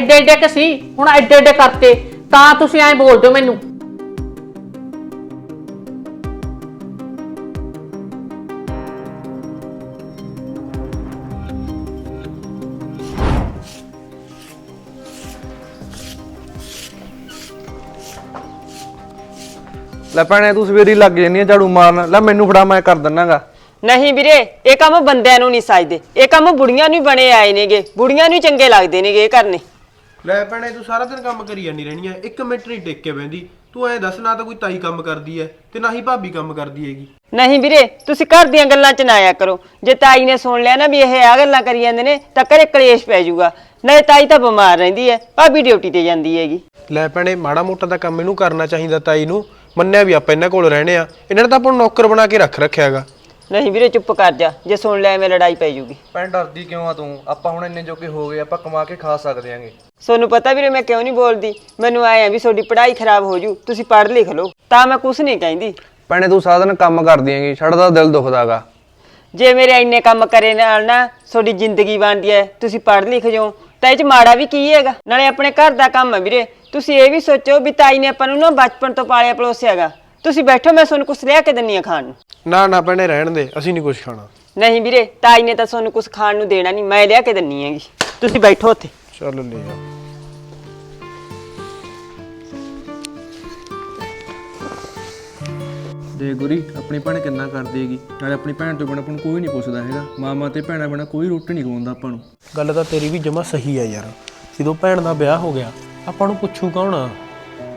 ਐਡੇ ਐਡੇ ਕਿ ਸੀ ਹੁਣ ਐਡੇ ਐਡੇ ਕਰਤੇ ਤਾਂ ਤੁਸੀਂ ਐਂ ਬੋਲਦੇ ਹੋ ਮੈਨੂੰ। ਲੈ ਭੈਣੇ ਤੂੰ ਸਵੇਰੀ ਲੱਗ ਜੰਨੀ ਆ ਝਾੜੂ ਮਾਰਨ। ਲੈ ਮੈਨੂੰ ਫੜਾ ਮੈਂ ਕਰ ਦਿੰਨਾਗਾ। ਨਹੀਂ ਵੀਰੇ ਇਹ ਕੰਮ ਬੰਦਿਆਂ ਨੂੰ ਨਹੀਂ ਸਾਜਦੇ। ਇਹ ਕੰਮ ਬੁੜੀਆਂ ਨੂੰ ਹੀ ਬਣੇ ਆਏ ਨੇਗੇ। ਬੁੜੀਆਂ ਨੂੰ ਹੀ ਚੰਗੇ ਲੱਗਦੇ ਨੇਗੇ ਇਹ ਕਰਨੇ। ਲੈ ਭੈਣੇ ਤੂੰ ਸਾਰਾ ਦਿਨ ਕੰਮ ਕਰੀ ਜਾਂਦੀ ਰਹਿਣੀ ਐ ਇੱਕ ਮਿੰਟ ਨਹੀਂ ਟਿਕ ਕੇ ਬਹਿੰਦੀ। ਤੂੰ ਐਂ ਦੱਸ ਨਾ ਤਾਂ ਕੋਈ ਤਾਈ ਕੰਮ ਕਰਦੀ ਐ ਤੇ ਨਾ ਹੀ ਭਾਬੀ ਕੰਮ ਕਰਦੀ ਹੈਗੀ। ਨਹੀਂ ਵੀਰੇ ਤੁਸੀਂ ਘਰ ਦੀਆਂ ਗੱਲਾਂ ਚ ਨਾ ਆਇਆ ਕਰੋ। ਜੇ ਤਾਈ ਨੇ ਸੁਣ ਲਿਆ ਨਾ ਵੀ ਇਹ ਆ ਗੱਲਾਂ ਕਰੀ ਜਾਂਦੇ ਨੇ ਤਾਂ ਘਰੇ ਕਲੇਸ਼ ਪੈ ਜਾਊਗਾ। ਨਾਲੇ ਤਾਈ ਤਾਂ ਬਿਮਾਰ ਰਹਿੰਦੀ ਹੈ ਭਾਬੀ ਡਿਊਟੀ ਤੇ ਜਾਂਦੀ ਹੈਗੀ। ਲੈ ਭੈਣੇ ਮਾੜਾ ਮੋਟਾ ਤਾਂ ਕੰਮ ਇਹਨੂੰ ਕਰਨਾ ਚਾਹੀਦਾ ਤਾਈ ਨੂੰ। ਮੰਨਿਆ ਵੀ ਆਪਾਂ ਇਹਨਾਂ ਕੋਲ ਰਹਿਣੇ ਆ। ਇਹਨਾਂ ਨੇ ਤਾਂ ਆਪਾਂ ਨੂੰ ਨੌਕਰ ਬਣਾ ਕੇ ਰੱਖ ਰੱਖਿਆਗਾ ਨਹੀਂ ਵੀਰੇ ਚੁੱਪ ਕਰ ਜਾ। ਜੇ ਸੁਣ ਲਿਆ ਐਵੇਂ ਲੜਾਈ ਪੈ ਜਾਊਗੀ। ਭੈਣ ਡਰਦੀ ਕਿਉਂ ਆ ਤੂੰ? ਆਪਾਂ ਹੁਣ ਇੰਨੇ ਜੋਗੇ ਹੋ ਗਏ ਆਪਾਂ ਕਮਾ ਕੇ ਖਾ ਸਕਦੇ ਆਂਗੇ। ਸੋਨੂੰ ਪਤਾ ਵੀਰੇ ਮੈਂ ਕਿਉਂ ਨਹੀਂ ਬੋਲਦੀ? ਮੈਨੂੰ ਆਏ ਆ ਵੀ ਤੁਹਾਡੀ ਪੜ੍ਹਾਈ ਖਰਾਬ ਹੋ ਜੂ ਤੁਸੀਂ ਪੜ੍ਹ ਲਿਖ ਲਓ। ਤਾਂ ਮੈਂ ਕੁਝ ਨਹੀਂ ਕਹਿੰਦੀ। ਭੈਣੇ ਤੂੰ ਸਾਰਾ ਦਿਨ ਕੰਮ ਕਰਦੀ ਆਂਗੀ ਛੱਡਦਾ ਦਿਲ ਦੁਖਦਾਗਾ। ਜੇ ਮੇਰੇ ਇੰਨੇ ਕੰਮ ਕਰੇ ਨਾਲ ਨਾ ਤੁਹਾਡੀ ਜ਼ਿੰਦਗੀ ਬਣਦੀ ਹੈ ਤੁਸੀਂ ਪੜ੍ਹ ਲਿਖ ਜਾਓ। ਤਾਂ ਇਹ ਚ ਮਾੜਾ ਵੀ ਕੀ ਹੈਗਾ? ਨਾਲੇ ਆਪਣੇ ਘਰ ਦਾ ਕੰਮ ਹੈ ਵੀਰੇ। ਤੁਸੀਂ ਇਹ ਵੀ ਸੋਚੋ ਵੀ ਤਾਈ ਨੇ ਆਪਾਂ ਨੂੰ ਨਾ ਬਚਪਨ ਤੋਂ ਪਾਲਿਆ ਪਲੋਸਿਆਗਾ। ਤੁਸੀਂ ਬੈਠੋ ਮੈਂ ਤੁਹਾਨੂੰ ਕੁਝ ਲਿਆ ਕੇ ਦਿੰਨੀ ਆ ਖਾਣ ਨੂੰ। ਨਾ ਨਾ ਭੈਣੇ ਰਹਿਣ ਦੇ ਅਸੀਂ ਨਹੀਂ ਕੁਝ ਖਾਣਾ। ਨਹੀਂ ਵੀਰੇ ਤਾਈ ਨੇ ਤਾਂ ਤੁਹਾਨੂੰ ਕੁਝ ਖਾਣ ਨੂੰ ਦੇਣਾ ਨਹੀਂ ਮੈਂ ਲਿਆ ਕੇ ਦਿੰਨੀ ਹੈਗੀ। ਤੁਸੀਂ ਬੈਠੋ ਉੱਥੇ। ਚੱਲ ਲੈ ਆ। ਦੇ ਗੁਰੀ ਆਪਣੀ ਭੈਣ ਕਿੰਨਾ ਕਰਦੀ ਹੈਗੀ। ਨਾਲੇ ਆਪਣੀ ਭੈਣ ਤੋਂ ਬਿਨਾਂ ਆਪਾਂ ਨੂੰ ਕੋਈ ਨਹੀਂ ਪੁੱਛਦਾ ਹੈਗਾ। ਮਾਮਾ ਤੇ ਭੈਣਾਂ ਬਿਨਾਂ ਕੋਈ ਰੋਟੀ ਨਹੀਂ ਖਵਾਉਂਦਾ ਆਪਾਂ ਨੂੰ। ਗੱਲ ਤਾਂ ਤੇਰੀ ਵੀ ਜਮਾ ਸਹੀ ਆ ਯਾਰ। ਜਦੋਂ ਭੈਣ ਦਾ ਵਿਆਹ ਹੋ ਗਿਆ ਆਪਾਂ ਨੂੰ ਪੁੱਛੂ ਕੌਣ ਆ?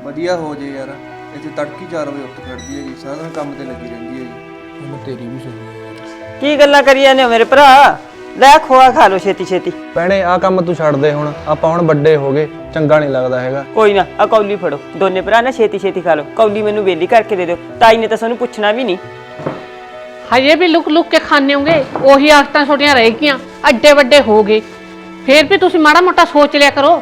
ਵਧੀਆ ਹੋ ਜੇ ਯਾਰ। ਇੱਥੇ ਤੜਕੀ 4 ਵਜੇ ਉੱਠ ਖੜਦੀ ਹੈਗੀ। ਸਾਰਾ ਦਿਨ ਕੰਮ ਤੇ ਲੱਗੀ ਰਹਿੰਦੀ ਹੈਗੀ। ਗੱਲ ਤੇਰੀ ਵੀ ਸਹੀ ਆ ਕੀ ਗੱਲਾਂ ਕਰੀ ਜਾਂਦੇ ਹੋ ਮੇਰੇ ਭਰਾ? ਲੈ ਖੋਆ ਖਾ ਲਓ ਛੇਤੀ ਛੇਤੀ। ਭੈਣੇ ਆ ਕੰਮ ਤੂੰ ਛੱਡ ਦੇ ਹੁਣ। ਆਪਾਂ ਹੁਣ ਵੱਡੇ ਹੋ ਗਏ ਚੰਗਾ ਨਹੀਂ ਲੱਗਦਾ ਹੈਗਾ। ਕੋਈ ਨਾ ਆ ਕੌਲੀ ਫੜੋ। ਦੋਨੇ ਭਰਾ ਨਾ ਛੇਤੀ ਛੇਤੀ ਖਾ ਲਓ। ਕੌਲੀ ਮੈਨੂੰ ਵੇਲੀ ਕਰਕੇ ਦੇ ਦਿਓ। ਤਾਈ ਨੇ ਤਾਂ ਤੁਹਾਨੂੰ ਪੁੱਛਣਾ ਵੀ ਨਹੀਂ। ਹਜੇ ਵੀ ਲੁਕ ਲੁਕ ਕੇ ਖਾਣੇ ਹੋਗੇ। ਉਹੀ ਆਦਤਾਂ ਛੋਟੀਆਂ ਰਹਿ ਗਈਆਂ। ਐਡੇ ਵੱਡੇ ਹੋ ਗਏ। ਫੇਰ ਵੀ ਤੁਸੀਂ ਮਾੜਾ ਮੋਟਾ ਸੋਚ ਲਿਆ ਕਰੋ।